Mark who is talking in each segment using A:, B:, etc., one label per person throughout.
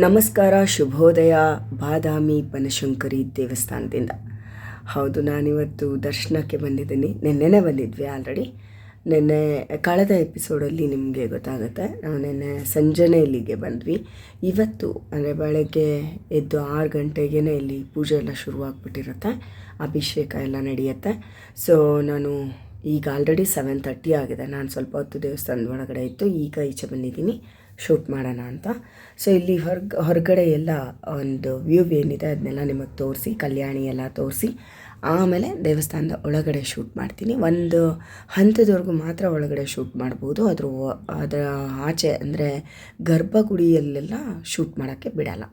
A: ನಮಸ್ಕಾರ, ಶುಭೋದಯ, ಬಾದಾಮಿ, ಬನಶಂಕರಿ ದೇವಸ್ಥಾನದಿಂದ. ಹೌದು, ನಾನಿವತ್ತು ದರ್ಶನಕ್ಕೆ ಬಂದಿದ್ದೀನಿ. ನಿನ್ನೆನೇ ಬಂದಿದ್ವಿ ಆಲ್ರೆಡಿ ನಿನ್ನೆ ಕಳೆದ ಎಪಿಸೋಡಲ್ಲಿ ನಿಮಗೆ ಗೊತ್ತಾಗುತ್ತೆ. ನಾವು ನಿನ್ನೆ ಸಂಜೆನೇ ಇಲ್ಲಿಗೆ ಬಂದ್ವಿ. ಇವತ್ತು ಅಂದರೆ ಬೆಳಗ್ಗೆ ಎದ್ದು ಆರು ಗಂಟೆಗೇ ಇಲ್ಲಿ ಪೂಜೆ ಎಲ್ಲ ಶುರುವಾಗ್ಬಿಟ್ಟಿರುತ್ತೆ. ಅಭಿಷೇಕ ಎಲ್ಲ ನಡೆಯುತ್ತೆ. ಸೊ ನಾನು ಈಗ ಆಲ್ರೆಡಿ ಸೆವೆನ್ ತರ್ಟಿ ಆಗಿದೆ. ನಾನು ಸ್ವಲ್ಪ ಹೊತ್ತು ದೇವಸ್ಥಾನದ ಒಳಗಡೆ ಇತ್ತು ಈಗ ಈಚೆ ಬಂದಿದ್ದೀನಿ. ಶೂಟ್ ಮಾಡೋಣ ಅಂತ. ಸೊ ಇಲ್ಲಿ ಹೊರ್ಗ ಹೊರಗಡೆ ಎಲ್ಲ ಒಂದು ವ್ಯೂ ಏನಿದೆ ಅದನ್ನೆಲ್ಲ ನಿಮಗೆ ತೋರಿಸಿ, ಕಲ್ಯಾಣಿ ಎಲ್ಲ ತೋರಿಸಿ. ಆಮೇಲೆ ದೇವಸ್ಥಾನದ ಒಳಗಡೆ ಶೂಟ್ ಮಾಡ್ತೀನಿ. ಒಂದು ಹಂತದವರೆಗೂ ಮಾತ್ರ ಒಳಗಡೆ ಶೂಟ್ ಮಾಡ್ಬೋದು. ಅದ್ರ ಅದರ ಆಚೆ ಅಂದರೆ ಗರ್ಭಗುಡಿಯಲ್ಲೆಲ್ಲ ಶೂಟ್ ಮಾಡೋಕ್ಕೆ ಬಿಡಲ್ಲ.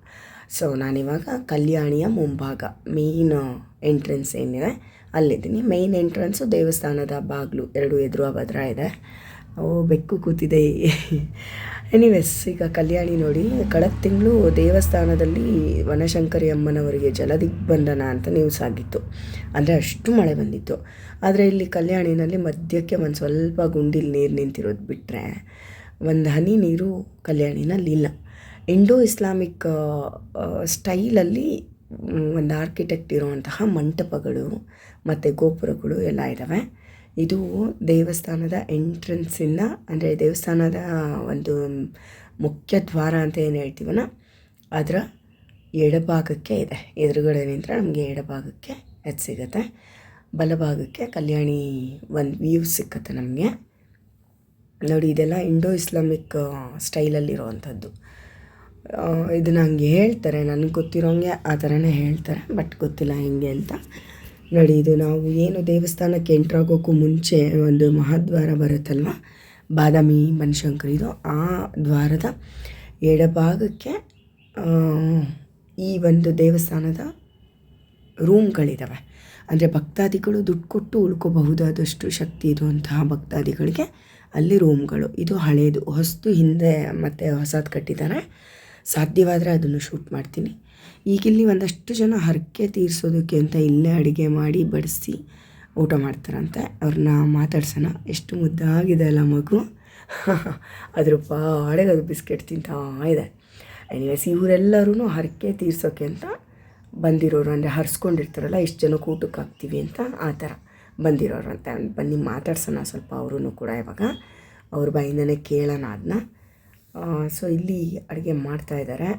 A: ಸೊ ನಾನಿವಾಗ ಕಲ್ಯಾಣಿಯ ಮುಂಭಾಗ ಮೇಯ್ನ್ ಎಂಟ್ರೆನ್ಸ್ ಏನಿದೆ ಅಲ್ಲಿದ್ದೀನಿ. ಮೇಯ್ನ್ ಎಂಟ್ರೆನ್ಸು ದೇವಸ್ಥಾನದ ಬಾಗಿಲು ಎರಡು ಎದುರು ಭದ್ರ ಇದೆ. ಓ, ಬೆಕ್ಕು ಕೂತಿದೆ. ಎನಿವೇಸ್ ಈಗ ಕಲ್ಯಾಣಿ ನೋಡಿ, ಕಳೆದ ತಿಂಗಳು ದೇವಸ್ಥಾನದಲ್ಲಿ ವನಶಂಕರಿ ಅಮ್ಮನವರಿಗೆ ಜಲದಿಗ್ಬಂಧನ ಅಂತ ನ್ಯೂಸ್ ಆಗಿತ್ತು. ಅಂದರೆ ಅಷ್ಟು ಮಳೆ ಬಂದಿತ್ತು. ಆದರೆ ಇಲ್ಲಿ ಕಲ್ಯಾಣಿನಲ್ಲಿ ಮಧ್ಯಕ್ಕೆ ಒಂದು ಸ್ವಲ್ಪ ಗುಂಡಿಲಿ ನೀರು ನಿಂತಿರೋದು ಬಿಟ್ಟರೆ ಒಂದು ಹನಿ ನೀರು ಕಲ್ಯಾಣಿನಲ್ಲಿ ಇಲ್ಲ. ಇಂಡೋ ಇಸ್ಲಾಮಿಕ್ ಸ್ಟೈಲಲ್ಲಿ ಒಂದು ಆರ್ಕಿಟೆಕ್ಟ್ ಇರುವಂತಹ ಮಂಟಪಗಳು ಮತ್ತು ಗೋಪುರಗಳು ಎಲ್ಲ ಇದ್ದಾವೆ ಇದು ದೇವಸ್ಥಾನದ ಎಂಟ್ರೆನ್ಸಿಂದ ಅಂದರೆ ದೇವಸ್ಥಾನದ ಒಂದು ಮುಖ್ಯ ದ್ವಾರ ಅಂತ ಏನು ಹೇಳ್ತೀವನ? ಅದರ ಎಡಭಾಗಕ್ಕೆ ಇದೆ. ಎದುರುಗಡೆ ನಿಂತರೆ ನಮಗೆ ಎಡಭಾಗಕ್ಕೆ ಅದು ಸಿಗುತ್ತೆ. ಬಲಭಾಗಕ್ಕೆ ಕಲ್ಯಾಣಿ ಒಂದು ವ್ಯೂ ಸಿಕ್ಕತ್ತೆ ನಮಗೆ. ನೋಡಿ, ಇದೆಲ್ಲ ಇಂಡೋ ಇಸ್ಲಾಮಿಕ್ ಸ್ಟೈಲಲ್ಲಿರುವಂಥದ್ದು. ಇದನ್ನು ಹಂಗೆ ಹೇಳ್ತಾರೆ. ನನಗೆ ಗೊತ್ತಿರೋಂಗೆ ಆ ಥರನೇ ಹೇಳ್ತಾರೆ, ಬಟ್ ಗೊತ್ತಿಲ್ಲ ಹೆಂಗೆ ಅಂತ. ನೋಡಿ, ಇದು ನಾವು ಏನು ದೇವಸ್ಥಾನಕ್ಕೆ ಎಂಟ್ರಾಗೋಕ್ಕೂ ಮುಂಚೆ ಒಂದು ಮಹಾದ್ವಾರ ಬರುತ್ತಲ್ವ? ಬಾದಾಮಿ, ಬನಶಂಕರ್, ಇದು ಆ ದ್ವಾರದ ಎಡಭಾಗಕ್ಕೆ ಈ ಒಂದು ದೇವಸ್ಥಾನದ ರೂಮ್ಗಳಿದ್ದಾವೆ ಅಂದರೆ ಭಕ್ತಾದಿಗಳು ದುಡ್ಡು ಕೊಟ್ಟು ಉಳ್ಕೋಬಹುದಾದಷ್ಟು ಶಕ್ತಿ ಇರುವಂತಹ ಭಕ್ತಾದಿಗಳಿಗೆ ಅಲ್ಲಿ ರೂಮ್ಗಳು. ಇದು ಹಳೆಯದು ಹೊಸದು ಹಿಂದೆ ಮತ್ತು ಹೊಸದು ಕಟ್ಟಿದ್ದಾರೆ. ಸಾಧ್ಯವಾದರೆ ಅದನ್ನು ಶೂಟ್ ಮಾಡ್ತೀನಿ. ಈಗಿಲ್ಲಿ ಒಂದಷ್ಟು ಜನ ಹರಕೆ ತೀರಿಸೋದಕ್ಕೆ ಅಂತ ಇಲ್ಲೇ ಅಡುಗೆ ಮಾಡಿ ಬಡಿಸಿ ಊಟ ಮಾಡ್ತಾರಂತೆ. ಅವ್ರನ್ನ ಮಾತಾಡ್ಸೋಣ. ಎಷ್ಟು ಮುದ್ದಾಗಿದೆ ಅಲ್ಲ ಮಗು. ಅದ್ರ ಪಾಡೆಗೆ ಅದು ಬಿಸ್ಕೆಟ್ ತಿಂತಾ ಇದೆ. ಎನಿವೇಸ್ ಇವರೆಲ್ಲರೂ ಹರಕೆ ತೀರ್ಸೋಕ್ಕೆ ಅಂತ ಬಂದಿರೋರು ಅಂದರೆ ಹರಿಸ್ಕೊಂಡಿರ್ತಾರಲ್ಲ, ಇಷ್ಟು ಜನಕ್ಕೆ ಊಟಕ್ಕೆ ಹಾಕ್ತೀವಿ ಅಂತ ಆ ಥರ ಬಂದಿರೋರು ಅಂತ. ಬನ್ನಿ, ಮಾತಾಡ್ಸೋಣ ಸ್ವಲ್ಪ ಅವರೂ ಕೂಡ ಇವಾಗ. ಅವ್ರ ಬಾಯಿಂದನೇ ಕೇಳೋಣ ಅದನ್ನ ಸೊ ಇಲ್ಲಿ ಅಡುಗೆ ಮಾಡ್ತಾ ಇದ್ದಾರೆ.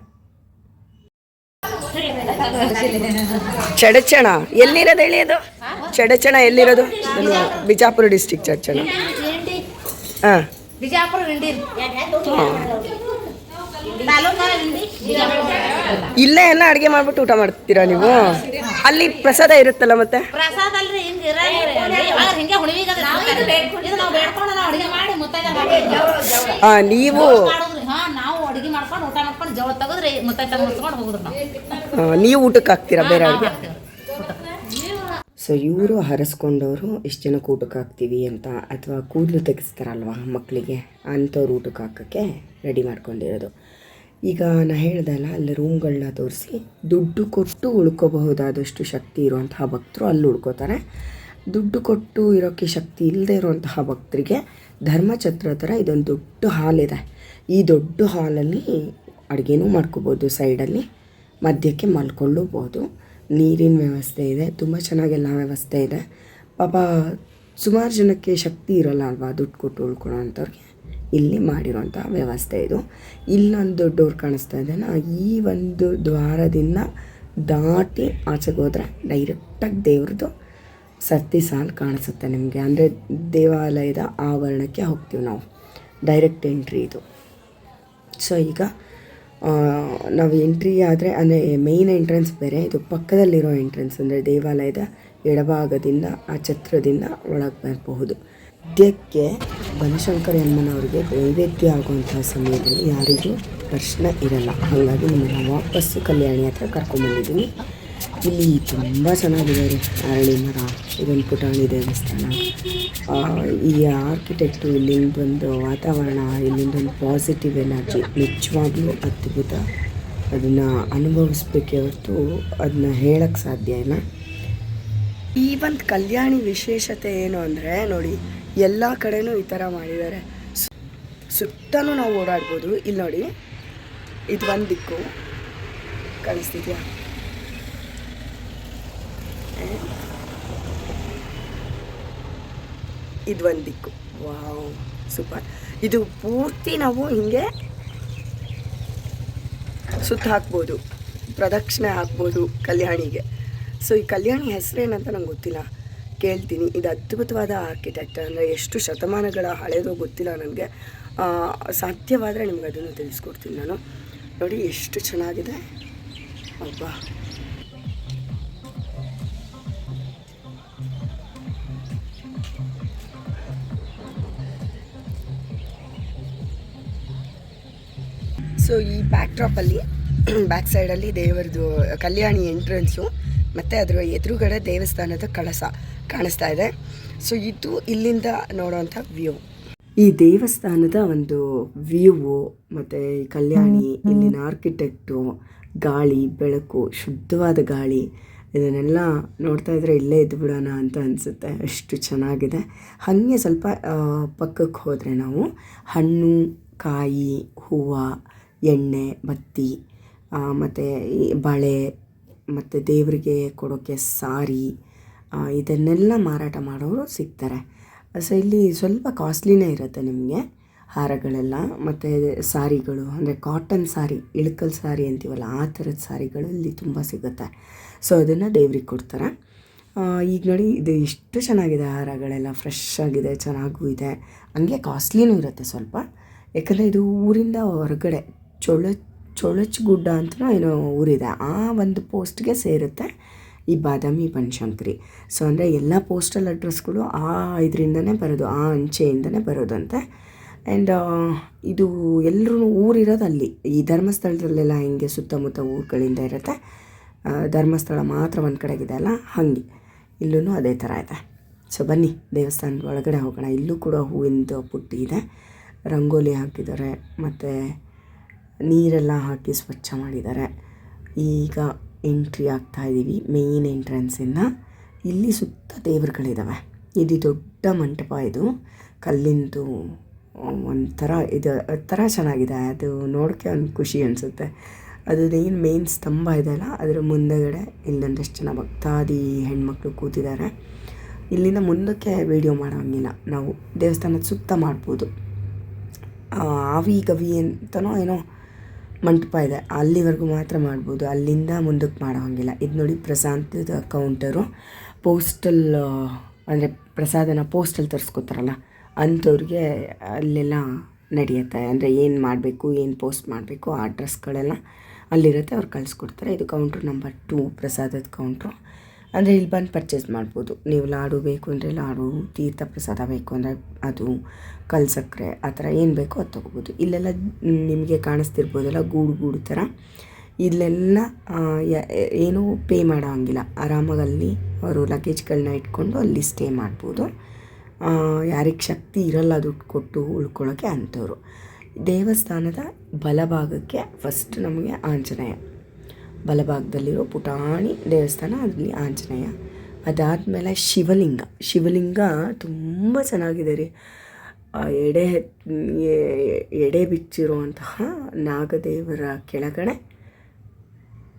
A: ಚಡಚಣ, ಎಲ್ಲಿರೋದು ಹೇಳಿ ಅದು ಚಡಚಣ ಎಲ್ಲಿರೋದು? ಬಿಜಾಪುರ ಡಿಸ್ಟಿಕ್ ಚಡಚಣ. ಹಾಂ. ಇಲ್ಲೇ ಎಲ್ಲ ಅಡುಗೆ ಮಾಡ್ಬಿಟ್ಟು ಊಟ ಮಾಡ್ತೀರಾ ನೀವು? ಅಲ್ಲಿ ಪ್ರಸಾದ ಇರುತ್ತಲ್ಲ ಮತ್ತೆ?
B: ಹಾಂ, ನಾವು ತೆಗೆದ್ರಿ ಮುಚ್ಕೊಂಡು ಹೋಗುದ್ರಿ ನಾವು.
A: ನೀವು ಊಟಕ್ಕೆ ಹಾಕ್ತೀರಾ ಬೇರೆ ಸೊ ಇವರು ಹರಸ್ಕೊಂಡವರು ಎಷ್ಟು ಜನಕ್ಕೆ ಊಟಕ್ಕೆ ಹಾಕ್ತೀವಿ ಅಂತ ಅಥವಾ ಕೂದಲು ತೆಗೆಸ್ತಾರಲ್ವ ಮಕ್ಕಳಿಗೆ ಅಂಥವ್ರು ಊಟಕ್ಕೆ ಹಾಕೋಕ್ಕೆ ರೆಡಿ ಮಾಡ್ಕೊಂಡಿರೋದು. ಈಗ ನಾನು ಹೇಳ್ದಲ್ಲ ಅಲ್ಲಿ ರೂಮ್ಗಳನ್ನ ತೋರಿಸಿ ದುಡ್ಡು ಕೊಟ್ಟು ಉಳ್ಕೋಬಹುದಾದಷ್ಟು ಶಕ್ತಿ ಇರುವಂತಹ ಭಕ್ತರು ಅಲ್ಲಿ ಉಳ್ಕೋತಾರೆ. ದುಡ್ಡು ಕೊಟ್ಟು ಇರೋಕ್ಕೆ ಶಕ್ತಿ ಇಲ್ಲದೆ ಇರುವಂತಹ ಭಕ್ತರಿಗೆ ಧರ್ಮಛತ್ರ ಥರ ಇದೊಂದು ದೊಡ್ಡ ಹಾಲ್ ಇದೆ. ಈ ದೊಡ್ಡ ಹಾಲಲ್ಲಿ ಅಡುಗೆನೂ ಮಾಡ್ಕೋಬೋದು ಸೈಡಲ್ಲಿ. ಮಧ್ಯಕ್ಕೆ ಮಲ್ಕೊಳ್ಳೂಬೋದು. ನೀರಿನ ವ್ಯವಸ್ಥೆ ಇದೆ, ತುಂಬ ಚೆನ್ನಾಗೆಲ್ಲ ವ್ಯವಸ್ಥೆ ಇದೆ. ಪಾಪ ಸುಮಾರು ಜನಕ್ಕೆ ಶಕ್ತಿ ಇರೋಲ್ಲ ಅಲ್ವಾ ದುಡ್ಡು ಕೊಟ್ಟು ಉಳ್ಕೊಳ್ಳೋ ಅಂಥವ್ರಿಗೆ ಇಲ್ಲಿ ಮಾಡಿರೋಂಥ ವ್ಯವಸ್ಥೆ ಇದು. ಇಲ್ಲೊಂದು ಡೋರ್ ಕಾಣಿಸ್ತಾ ನಾನು ಈ ಒಂದು ದ್ವಾರದಿಂದ ದಾಟಿ ಆಚೆಗೆ ಹೋದರೆ ಡೈರೆಕ್ಟಾಗಿ ದೇವ್ರದ್ದು ಸತ್ತಿ ಸಾಲು ಕಾಣಿಸುತ್ತೆ ನಿಮಗೆ. ಅಂದರೆ ದೇವಾಲಯದ ಆವರಣಕ್ಕೆ ಹೋಗ್ತೀವಿ ನಾವು. ಡೈರೆಕ್ಟ್ ಎಂಟ್ರಿ ಇದು. ಸೊ ಈಗ ನಾವು ಎಂಟ್ರಿ ಆದರೆ ಅಂದರೆ ಮೇಯ್ನ್ ಎಂಟ್ರೆನ್ಸ್ ಬೇರೆ, ಇದು ಪಕ್ಕದಲ್ಲಿರೋ ಎಂಟ್ರೆನ್ಸ್ ಅಂದರೆ ದೇವಾಲಯದ ಎಡಭಾಗದಿಂದ ಆ ಛತ್ರದಿಂದ ಒಳಗೆ ಬರಬಹುದು. ಸದ್ಯಕ್ಕೆ ಬನಶಂಕರ ಅಮ್ಮನವ್ರಿಗೆ ನೈವೇದ್ಯ ಆಗುವಂಥ ಸಮಯದಲ್ಲಿ ಯಾರಿಗೂ ದರ್ಶನ ಇರಲ್ಲ. ಹಾಗಾಗಿ ನಿಮ್ಮನ್ನು ವಾಪಸ್ಸು ಕಲ್ಯಾಣಿ ಹತ್ರ ಕರ್ಕೊಂಬಂದಿದ್ದೀನಿ ಇಲ್ಲಿ ತುಂಬ ಚೆನ್ನಾಗಿದೆ ರೀ ಅರಳಿ ಮರ ಇದೊಂದು ಪುಟಾಣಿ ದೇವಸ್ಥಾನ. ಈ ಆರ್ಕಿಟೆಕ್ಟು ಇಲ್ಲಿಂದೊಂದು ವಾತಾವರಣ, ಇಲ್ಲಿಂದ ಒಂದು ಪಾಸಿಟಿವ್ ಎನರ್ಜಿ ನಿಜವಾಗ್ಲೂ ಅದ್ಭುತ. ಅದನ್ನು ಅನುಭವಿಸ್ಬೇಕೆ ಹೊರತು ಅದನ್ನ ಹೇಳಕ್ಕೆ ಸಾಧ್ಯ ಇಲ್ಲ. ಈ ಒಂದು ಕಲ್ಯಾಣಿ ವಿಶೇಷತೆ ಏನು ಅಂದರೆ, ನೋಡಿ, ಎಲ್ಲ ಕಡೆನೂ ಈ ಥರ ಮಾಡಿದ್ದಾರೆ. ಸುತ್ತಲೂ ನಾವು ಓಡಾಡ್ಬೋದು. ಇಲ್ಲಿ ನೋಡಿ, ಇದು ಒಂದು ದಿಕ್ಕು. ಕಾಣಿಸ್ತಿದ್ಯಾ ಇದು ಒಂದು ದಿಕ್ಕು. Wow, super. ಇದು ಪೂರ್ತಿ ನಾವು ಹಿಂಗೆ ಸುತ್ತ ಹಾಕ್ಬೋದು, ಪ್ರದಕ್ಷಿಣೆ ಹಾಕ್ಬೋದು ಕಲ್ಯಾಣಿಗೆ. ಸೊ, ಈ ಕಲ್ಯಾಣಿ ಹೆಸರೇನಂತ ನಂಗೆ ಗೊತ್ತಿಲ್ಲ. ಕೇಳ್ತೀನಿ. ಇದು ಅದ್ಭುತವಾದ ಆರ್ಕಿಟೆಕ್ಟ್ ಅಂದರೆ ಎಷ್ಟು ಶತಮಾನಗಳ ಹಳೆಯದೋ ಗೊತ್ತಿಲ್ಲ ನನಗೆ. ಸಾಧ್ಯವಾದರೆ ನಿಮ್ಗೆ ಅದನ್ನು ತಿಳಿಸ್ಕೊಡ್ತೀನಿ ನಾನು. ನೋಡಿ, ಎಷ್ಟು ಚೆನ್ನಾಗಿದೆ. ಅಬ್ಬಾ. ಸೊ ಈ ಬ್ಯಾಕ್ ಡ್ರಾಪಲ್ಲಿ ಬ್ಯಾಕ್ ಸೈಡಲ್ಲಿ ದೇವರದು ಕಲ್ಯಾಣಿ ಎಂಟ್ರೆನ್ಸು ಮತ್ತು ಅದರ ಎದುರುಗಡೆ ದೇವಸ್ಥಾನದ ಕಳಸ ಕಾಣಿಸ್ತಾ ಇದೆ. ಸೊ ಇದು ಇಲ್ಲಿಂದ ನೋಡೋವಂಥ ವ್ಯೂ ಈ ದೇವಸ್ಥಾನದ ಒಂದು ವ್ಯೂವು ಮತ್ತು ಕಲ್ಯಾಣಿ, ಇಲ್ಲಿನ ಆರ್ಕಿಟೆಕ್ಟು ಗಾಳಿ, ಬೆಳಕು, ಶುದ್ಧವಾದ ಗಾಳಿ, ಇದನ್ನೆಲ್ಲ ನೋಡ್ತಾ ಇದ್ರೆ ಇಲ್ಲೇ ಇದ್ದು ಬಿಡೋಣ ಅಂತ ಅನಿಸುತ್ತೆ. ಅಷ್ಟು ಚೆನ್ನಾಗಿದೆ. ಹಾಗೆ ಸ್ವಲ್ಪ ಪಕ್ಕಕ್ಕೆ ಹೋದರೆ ನಾವು ಹಣ್ಣು, ಕಾಯಿ, ಹೂವು ಎಣ್ಣೆ, ಬತ್ತಿ ಮತ್ತು ಈ ಬಳೆ, ಮತ್ತು ದೇವರಿಗೆ ಕೊಡೋಕ್ಕೆ ಸಾರಿ ಇದನ್ನೆಲ್ಲ ಮಾರಾಟ ಮಾಡೋರು ಸಿಗ್ತಾರೆ. ಸೊ ಇಲ್ಲಿ ಸ್ವಲ್ಪ ಕಾಸ್ಟ್ಲಿನೇ ಇರುತ್ತೆ ನಿಮಗೆ ಹಾರಗಳೆಲ್ಲ. ಮತ್ತು ಸಾರಿಗಳು, ಅಂದರೆ ಕಾಟನ್ ಸಾರಿ, ಇಳಕಲ್ ಸಾರಿ ಅಂತೀವಲ್ಲ, ಆ ಥರದ ಸಾರಿಗಳು ಇಲ್ಲಿ ತುಂಬ ಸಿಗುತ್ತೆ. ಸೊ ಅದನ್ನು ದೇವ್ರಿಗೆ ಕೊಡ್ತಾರೆ. ಈಗ ನೋಡಿ, ಇದು ಎಷ್ಟು ಚೆನ್ನಾಗಿದೆ ಹಾರಗಳೆಲ್ಲ ಫ್ರೆಶ್ ಆಗಿದೆ, ಚೆನ್ನಾಗೂ ಇದೆ. ಹಂಗೆ ಕಾಸ್ಟ್ಲಿನೂ ಇರುತ್ತೆ ಸ್ವಲ್ಪ. ಯಾಕಂದರೆ ಇದು ಊರಿಂದ ಹೊರಗಡೆ ಚೊಳ ಚೊಳಚ್ ಗುಡ್ಡ ಅಂತ ಏನೋ ಊರಿದೆ. ಆ ಒಂದು ಪೋಸ್ಟ್ಗೆ ಸೇರುತ್ತೆ ಈ ಬಾದಾಮಿ ಬನಶಂಕರಿ ಸೊ ಅಂದರೆ ಎಲ್ಲ ಪೋಸ್ಟಲ್ ಅಡ್ರೆಸ್ಗಳು ಆ ಇದರಿಂದನೇ ಬರೋದು, ಆ ಅಂಚೆಯಿಂದನೇ ಬರೋದಂತೆ ಆ್ಯಂಡ್ ಇದು ಎಲ್ಲರೂ ಊರಿರೋದು ಅಲ್ಲಿ. ಈ ಧರ್ಮಸ್ಥಳದಲ್ಲೆಲ್ಲ ಹಿಂಗೆ ಸುತ್ತಮುತ್ತ ಊರುಗಳಿಂದ ಇರುತ್ತೆ. ಧರ್ಮಸ್ಥಳ ಮಾತ್ರ ಒಂದು ಕಡೆಗಿದೆ ಅಲ್ಲ? ಹಾಗೆ. ಇಲ್ಲೂ ಅದೇ ಥರ ಇದೆ. ಸೊ ಬನ್ನಿ, ದೇವಸ್ಥಾನದ ಒಳಗಡೆ ಹೋಗೋಣ. ಇಲ್ಲೂ ಕೂಡ ಹೂವಿಂದು ಪುಟ್ಟಿ ಇದೆ. ರಂಗೋಲಿ ಹಾಕಿದ್ದಾರೆ. ಮತ್ತು ನೀರೆಲ್ಲ ಹಾಕಿ ಸ್ವಚ್ಛ ಮಾಡಿದ್ದಾರೆ. ಈಗ ಎಂಟ್ರಿ ಆಗ್ತಾ ಇದ್ದೀವಿ ಮೇಯ್ನ್ ಎಂಟ್ರೆನ್ಸಿಂದ ಇಲ್ಲಿ ಸುತ್ತ ದೇವರುಗಳಿದ್ದಾವೆ ಇದು ದೊಡ್ಡ ಮಂಟಪ ಇದು. ಕಲ್ಲಿಂದು ಒಂಥರ ಇದು ಥರ ಚೆನ್ನಾಗಿದೆ. ಅದು ನೋಡೋಕ್ಕೆ ಒಂದು ಖುಷಿ ಅನಿಸುತ್ತೆ. ಅದು ಏನು ಮೇನ್ ಸ್ತಂಭ ಇದೆಯಲ್ಲ ಅದರ ಮುಂದೆಗಡೆ ಇಲ್ಲೊಂದಷ್ಟು ಜನ ಭಕ್ತಾದಿ ಹೆಣ್ಮಕ್ಳು ಕೂತಿದ್ದಾರೆ. ಇಲ್ಲಿಂದ ಮುಂದಕ್ಕೆ ವೀಡಿಯೋ ಮಾಡೋಂಗಿಲ್ಲ. ನಾವು ದೇವಸ್ಥಾನದ ಸುತ್ತ ಮಾಡ್ಬೋದು. ಆವಿ ಗವಿ ಅಂತನೋ ಏನೋ ಮಂಟಪ ಇದೆ. ಅಲ್ಲಿವರೆಗೂ ಮಾತ್ರ ಮಾಡ್ಬೋದು. ಅಲ್ಲಿಂದ ಮುಂದಕ್ಕೆ ಮಾಡೋ ಹಾಗಿಲ್ಲ. ಇದು ನೋಡಿ ಪ್ರಶಾಂತದ ಕೌಂಟರು. ಪೋಸ್ಟಲ್ ಅಂದರೆ ಪ್ರಸಾದನ ಪೋಸ್ಟಲ್ ತರಿಸ್ಕೊತಾರಲ್ಲ, ಅಂಥವ್ರಿಗೆ ಅಲ್ಲೆಲ್ಲ ನಡೆಯುತ್ತೆ. ಅಂದರೆ ಏನು ಮಾಡಬೇಕು, ಏನು ಪೋಸ್ಟ್ ಮಾಡಬೇಕು, ಆ ಅಡ್ರೆಸ್ಗಳೆಲ್ಲ ಅಲ್ಲಿರುತ್ತೆ. ಅವ್ರು ಕಳಿಸ್ಕೊಡ್ತಾರೆ. ಇದು ಕೌಂಟ್ರ್ ನಂಬರ್ ಟೂ ಪ್ರಸಾದದ ಕೌಂಟ್ರು ಅಂದರೆ ಇಲ್ಲಿ ಬಂದು ಪರ್ಚೇಸ್ ಮಾಡ್ಬೋದು. ನೀವು ಲಾಡು ಬೇಕು ಅಂದರೆ ಲಾಡು, ತೀರ್ಥ ಪ್ರಸಾದ ಬೇಕು ಅಂದರೆ ಅದು ಕಲ್ ಸಕ್ಕರೆ ಆ ಥರ ಏನು ಬೇಕೋ ಅದು ತೊಗೋಬೋದು. ಇಲ್ಲೆಲ್ಲ ನಿಮಗೆ ಕಾಣಿಸ್ತಿರ್ಬೋದಲ್ಲ, ಗೂಡು ಗೂಡು ಥರ. ಇಲ್ಲೆಲ್ಲ ಏನೂ ಏನು ಪೇ ಮಾಡೋ ಹಂಗಿಲ್ಲ. ಆರಾಮಾಗಿ ಅಲ್ಲಿ ಅವರು ಲಗೇಜ್ಗಳನ್ನ ಇಟ್ಕೊಂಡು ಅಲ್ಲಿ ಸ್ಟೇ ಮಾಡ್ಬೋದು. ಯಾರಿಗೆ ಶಕ್ತಿ ಇರಲ್ಲ ದುಡ್ಡು ಕೊಟ್ಟು ಉಳ್ಕೊಳ್ಳೋಕ್ಕೆ ಅಂಥವ್ರು. ದೇವಸ್ಥಾನದ ಬಲಭಾಗಕ್ಕೆ ಫಸ್ಟ್ ನಮಗೆ ಆಂಜನೇಯ. ಬಲಭಾಗದಲ್ಲಿರೋ ಪುಟಾಣಿ ದೇವಸ್ಥಾನ ಅದರಲ್ಲಿ ಆಂಜನೇಯ. ಅದಾದಮೇಲೆ ಶಿವಲಿಂಗ. ಶಿವಲಿಂಗ ತುಂಬ ಚೆನ್ನಾಗಿದೆ ರೀ. ಎಡೆ ಎಡೆ ಬಿಚ್ಚಿರುವಂತಹ ನಾಗದೇವರ ಕೆಳಗಡೆ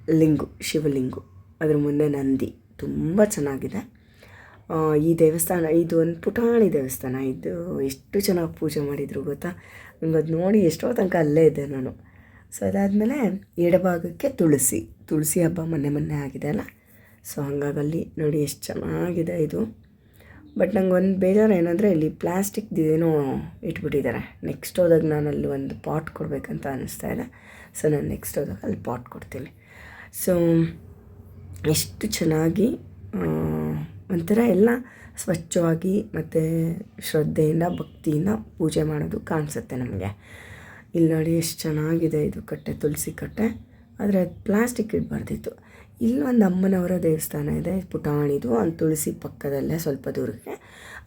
A: ಲಿಂಗು, ಶಿವಲಿಂಗು. ಅದ್ರ ಮುಂದೆ ನಂದಿ. ತುಂಬ ಚೆನ್ನಾಗಿದೆ. ಈ ದೇವಸ್ಥಾನ, ಇದು ಒಂದು ಪುಟಾಣಿ ದೇವಸ್ಥಾನ. ಇದು ಎಷ್ಟು ಚೆನ್ನಾಗಿ ಪೂಜೆ ಮಾಡಿದರು ಗೊತ್ತಾ? ನಂಗೆ ಅದು ನೋಡಿ ಎಷ್ಟೋ ತನಕ ಅಲ್ಲೇ ಇದ್ದೆ ನಾನು. ಸೊ ಅದಾದಮೇಲೆ ಎಡಭಾಗಕ್ಕೆ ತುಳಸಿ. ತುಳಸಿ ಹಬ್ಬ ಮೊನ್ನೆ ಮೊನ್ನೆ ಆಗಿದೆ ಅಲ್ಲ? ಸೊ ಹಾಗಾಗಿ ಅಲ್ಲಿ ನೋಡಿ ಎಷ್ಟು ಚೆನ್ನಾಗಿದೆ ಇದು. ಬಟ್ ನಂಗೆ ಒಂದು ಬೇಜಾರು ಏನಂದರೆ ಇಲ್ಲಿ ಪ್ಲಾಸ್ಟಿಕ್ ಏನೋ ಇಟ್ಬಿಟ್ಟಿದ್ದಾರೆ. ನೆಕ್ಸ್ಟ್ ಹೋದಾಗ ನಾನು ಅಲ್ಲಿ ಒಂದು ಪಾಟ್ ಕೊಡಬೇಕಂತ ಅನ್ನಿಸ್ತಾ ಇದೆ. ಸೊ ನಾನು ನೆಕ್ಸ್ಟ್ ಹೋದಾಗ ಅಲ್ಲಿ ಪಾಟ್ ಕೊಡ್ತೀನಿ. ಸೊ ಎಷ್ಟು ಚೆನ್ನಾಗಿ ಒಂಥರ ಎಲ್ಲ ಸ್ವಚ್ಛವಾಗಿ ಮತ್ತು ಶ್ರದ್ಧೆಯಿಂದ ಭಕ್ತಿಯಿಂದ ಪೂಜೆ ಮಾಡೋದು ಕಾಣಿಸುತ್ತೆ ನಮಗೆ. ಇಲ್ಲಿ ನೋಡಿ ಎಷ್ಟು ಚೆನ್ನಾಗಿದೆ ಇದು ಕಟ್ಟೆ, ತುಳಸಿ ಕಟ್ಟೆ. ಆದರೆ ಅದು ಪ್ಲಾಸ್ಟಿಕ್ ಇಡಬಾರ್ದಿತ್ತು ಇಲ್ಲೊಂದು ಅಮ್ಮನವರ ದೇವಸ್ಥಾನ ಇದೆ, ಪುಟಾಣಿದು, ಒಂದು ತುಳಸಿ ಪಕ್ಕದಲ್ಲೇ ಸ್ವಲ್ಪ ದೂರಕ್ಕೆ.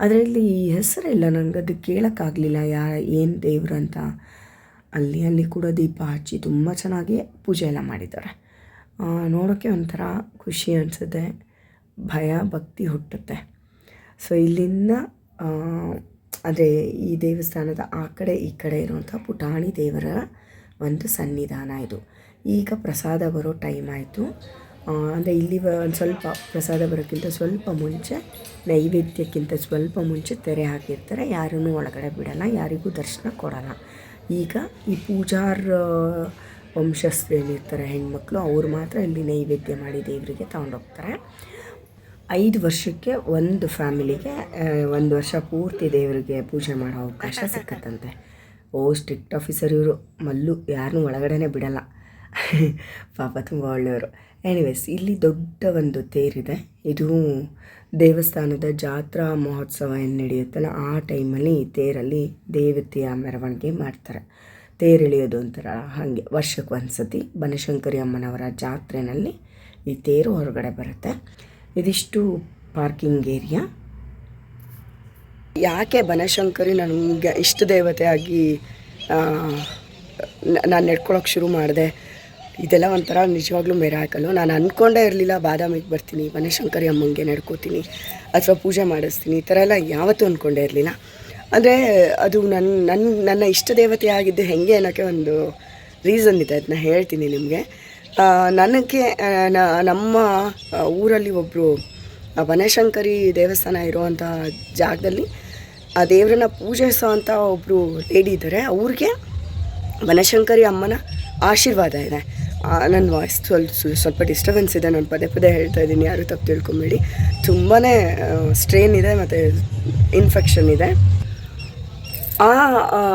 A: ಅದರಲ್ಲಿ ಈ ಹೆಸರಿಲ್ಲ ನನಗೆ ಅದು ಕೇಳೋಕ್ಕಾಗಲಿಲ್ಲ ಯಾ, ಏನು ದೇವ್ರು ಅಂತ. ಅಲ್ಲಿ ಅಲ್ಲಿ ಕೂಡ ದೀಪ ಹಚ್ಚಿ ತುಂಬ ಚೆನ್ನಾಗಿ ಪೂಜೆ ಎಲ್ಲ ಮಾಡಿದ್ದಾರೆ. ನೋಡೋಕ್ಕೆ ಒಂಥರ ಖುಷಿ ಅನಿಸುತ್ತೆ, ಭಯ, ಭಕ್ತಿ ಹುಟ್ಟುತ್ತೆ. ಸೊ ಇಲ್ಲಿಂದ ಅಂದರೆ ಈ ದೇವಸ್ಥಾನದ ಆ ಕಡೆ, ಈ ಕಡೆ ಇರುವಂಥ ಪುಟಾಣಿ ದೇವರ
C: ಒಂದು ಸನ್ನಿಧಾನ ಇದು. ಈಗ ಪ್ರಸಾದ ಬರೋ ಟೈಮ್ ಆಯಿತು. ಅಂದರೆ ಇಲ್ಲಿ ಒಂದು ಸ್ವಲ್ಪ ಪ್ರಸಾದ ಬರೋಕ್ಕಿಂತ ಸ್ವಲ್ಪ ಮುಂಚೆ, ನೈವೇದ್ಯಕ್ಕಿಂತ ಸ್ವಲ್ಪ ಮುಂಚೆ ತೆರೆ ಹಾಕಿರ್ತಾರೆ. ಯಾರೂ ಒಳಗಡೆ ಬಿಡಲ್ಲ, ಯಾರಿಗೂ ದರ್ಶನ ಕೊಡಲ್ಲ. ಈಗ ಈ ಪೂಜಾರ್ ವಂಶಸ್ಥರು ಏನಿರ್ತಾರೆ, ಹೆಣ್ಮಕ್ಳು, ಅವ್ರು ಮಾತ್ರ ಇಲ್ಲಿ ನೈವೇದ್ಯ ಮಾಡಿ ದೇವರಿಗೆ ತಗೊಂಡೋಗ್ತಾರೆ. ಐದು ವರ್ಷಕ್ಕೆ ಒಂದು ಫ್ಯಾಮಿಲಿಗೆ ಒಂದು ವರ್ಷ ಪೂರ್ತಿ ದೇವರಿಗೆ ಪೂಜೆ ಮಾಡೋ ಅವಕಾಶ ಸಿಕ್ಕತ್ತಂತೆ. ಓ, ಸ್ಟ್ರಿಕ್ಟ್ ಆಫೀಸರ್ ಇವರು. ಮಲ್ಲು ಯಾರನ್ನೂ ಒಳಗಡೆನೇ ಬಿಡಲ್ಲ. ಪಾಪ ತುಂಬ ಒಳ್ಳೆಯವರು. ಎನಿವೇಸ್ ಇಲ್ಲಿ ದೊಡ್ಡ ಒಂದು ತೇರಿದೆ. ಇದು ದೇವಸ್ಥಾನದ ಜಾತ್ರಾ ಮಹೋತ್ಸವ ಏನು ನಡೆಯುತ್ತಲ್ಲ ಆ ಟೈಮಲ್ಲಿ ಈ ತೇರಲ್ಲಿ ದೇವತೆಯ ಮೆರವಣಿಗೆ ಮಾಡ್ತಾರೆ. ತೇರು ಒಂಥರ ಹಾಗೆ ವರ್ಷಕ್ಕೆ ಒಂದು ಸತಿ ಬನಶಂಕರಿ ಅಮ್ಮನವರ ಜಾತ್ರೆಯಲ್ಲಿ ಈ ತೇರು ಹೊರಗಡೆ ಬರುತ್ತೆ. ಇದಿಷ್ಟು ಪಾರ್ಕಿಂಗ್ ಏರಿಯಾ. ಯಾಕೆ ಬನಶಂಕರಿ ನನಗೆ ಇಷ್ಟ ದೇವತೆಯಾಗಿ ನಾನು ನಡ್ಕೊಳಕ್ಕೆ ಶುರು ಮಾಡಿದೆ. ಇದೆಲ್ಲ ಒಂಥರ ನಿಜವಾಗ್ಲೂ ಮೆರಾಕಲು. ನಾನು ಅಂದ್ಕೊಂಡೇ ಇರಲಿಲ್ಲ ಬಾದಾಮಿಗೆ ಬರ್ತೀನಿ, ಬನಶಂಕರಿ ಅಮ್ಮಂಗೆ ನಡ್ಕೋತೀನಿ, ಅಥವಾ ಪೂಜೆ ಮಾಡಿಸ್ತೀನಿ, ಈ ಥರ ಎಲ್ಲ ಯಾವತ್ತೂ ಅಂದ್ಕೊಂಡೇ ಇರಲಿಲ್ಲ. ಅಂದರೆ ಅದು ನನ್ನ ನನ್ನ ನನ್ನ ಇಷ್ಟ ದೇವತೆ ಆಗಿದ್ದು ಹೆಂಗೆ ಅನ್ನೋಕ್ಕೆ ಒಂದು ರೀಸನ್ ಇದೆ ಅದನ್ನ ಹೇಳ್ತೀನಿ ನಿಮಗೆ. ನನಗೆ ನಮ್ಮ ಊರಲ್ಲಿ ಒಬ್ಬರು ಬನಶಂಕರಿ ದೇವಸ್ಥಾನ ಇರುವಂಥ ಜಾಗದಲ್ಲಿ, ಆ ದೇವರನ್ನ ಪೂಜಿಸೋ ಒಬ್ಬರು ಲೇಡಿ ಇದ್ದಾರೆ. ಅವ್ರಿಗೆ ಬನಶಂಕರಿ ಅಮ್ಮನ ಆಶೀರ್ವಾದ ಇದೆ. ನನ್ನ ವಾಯ್ಸ್ ಸ್ವಲ್ಪ ಸ್ವ- ಸ್ವಲ್ಪ ಡಿಸ್ಟರ್ಬೆನ್ಸ್ ಇದೆ. ನಾನು ಪದೇ ಪದೇ ಹೇಳ್ತಾ ಇದ್ದೀನಿ. ಯಾರು ತಪ್ಪು ತಿಳ್ಕೊಂಬೇಡಿ. ತುಂಬಾ ಸ್ಟ್ರೇನ್ ಇದೆ ಮತ್ತು ಇನ್ಫೆಕ್ಷನ್ ಇದೆ. ಆ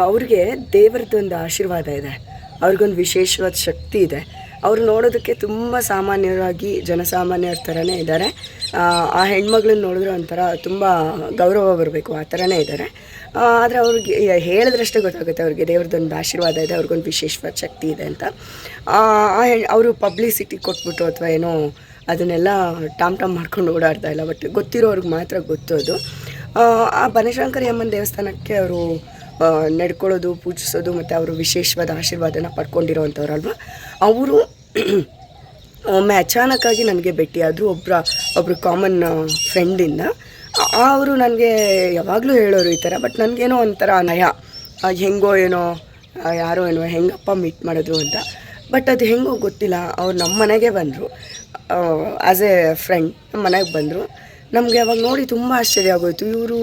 C: ಅವ್ರಿಗೆ ದೇವರದೊಂದು ಆಶೀರ್ವಾದ ಇದೆ. ಅವ್ರಿಗೊಂದು ವಿಶೇಷವಾದ ಶಕ್ತಿ ಇದೆ. ಅವರು ನೋಡೋದಕ್ಕೆ ತುಂಬ ಸಾಮಾನ್ಯರಾಗಿ ಜನಸಾಮಾನ್ಯರ ಥರನೇ ಇದ್ದಾರೆ. ಆ, ಹೆಣ್ಮಗಳನ್ನ ನೋಡಿದ್ರೆ ಒಂಥರ ತುಂಬ ಗೌರವ ಬರಬೇಕು ಆ ಥರನೇ ಇದ್ದಾರೆ. ಆದರೆ ಅವ್ರಿಗೆ ಹೇಳಿದ್ರಷ್ಟೇ ಗೊತ್ತಾಗುತ್ತೆ ಅವ್ರಿಗೆ ದೇವ್ರದ್ದೊಂದು ಆಶೀರ್ವಾದ ಇದೆ ಅವ್ರಿಗೊಂದು ವಿಶೇಷವಾದ ಶಕ್ತಿ ಇದೆ ಅಂತ. ಆ ಹೆಣ್ ಅವರು ಪಬ್ಲಿಸಿಟಿ ಕೊಟ್ಬಿಟ್ಟು ಅಥವಾ ಏನೋ ಅದನ್ನೆಲ್ಲ ಟಾಮ್ ಟಾಮ್ ಮಾಡ್ಕೊಂಡು ಓಡಾಡ್ತಾ ಇಲ್ಲ ಬಟ್ ಗೊತ್ತಿರೋರ್ಗೆ ಮಾತ್ರ ಗೊತ್ತು ಅದು. ಆ ಬನಶಂಕರಿ ಅಮ್ಮನ ದೇವಸ್ಥಾನಕ್ಕೆ ಅವರು ನಡ್ಕೊಳ್ಳೋದು, ಪೂಜಿಸೋದು ಮತ್ತು ಅವರು ವಿಶೇಷವಾದ ಆಶೀರ್ವಾದನ ಪಡ್ಕೊಂಡಿರೋವಂಥವ್ರಲ್ವ ಅವರು ಒಮ್ಮೆ ಅಚಾನಕ್ಕಾಗಿ ನನಗೆ ಭೇಟಿಯಾದರು ಒಬ್ಬರ ಒಬ್ಬರು ಕಾಮನ್ ಫ್ರೆಂಡಿಂದ ಅವರು ನನಗೆ ಯಾವಾಗಲೂ ಹೇಳೋರು ಈ ಥರ ಬಟ್ ನನಗೇನೋ ಒಂಥರ ನಯ ಹೆಂಗೋ ಏನೋ ಯಾರೋ ಏನೋ ಹೆಂಗಪ್ಪ ಮೀಟ್ ಮಾಡಿದ್ರು ಅಂತ. ಬಟ್ ಅದು ಹೆಂಗೋ ಗೊತ್ತಿಲ್ಲ, ಅವ್ರು ನಮ್ಮ ಮನೆಗೆ ಬಂದರು. ಆ್ಯಸ್ ಎ ಫ್ರೆಂಡ್ ನಮ್ಮ ಮನೆಗೆ ಬಂದರು. ನಮಗೆ ಅವಾಗ ನೋಡಿ ತುಂಬ ಆಶ್ಚರ್ಯ ಆಗೋಯಿತು. ಇವರು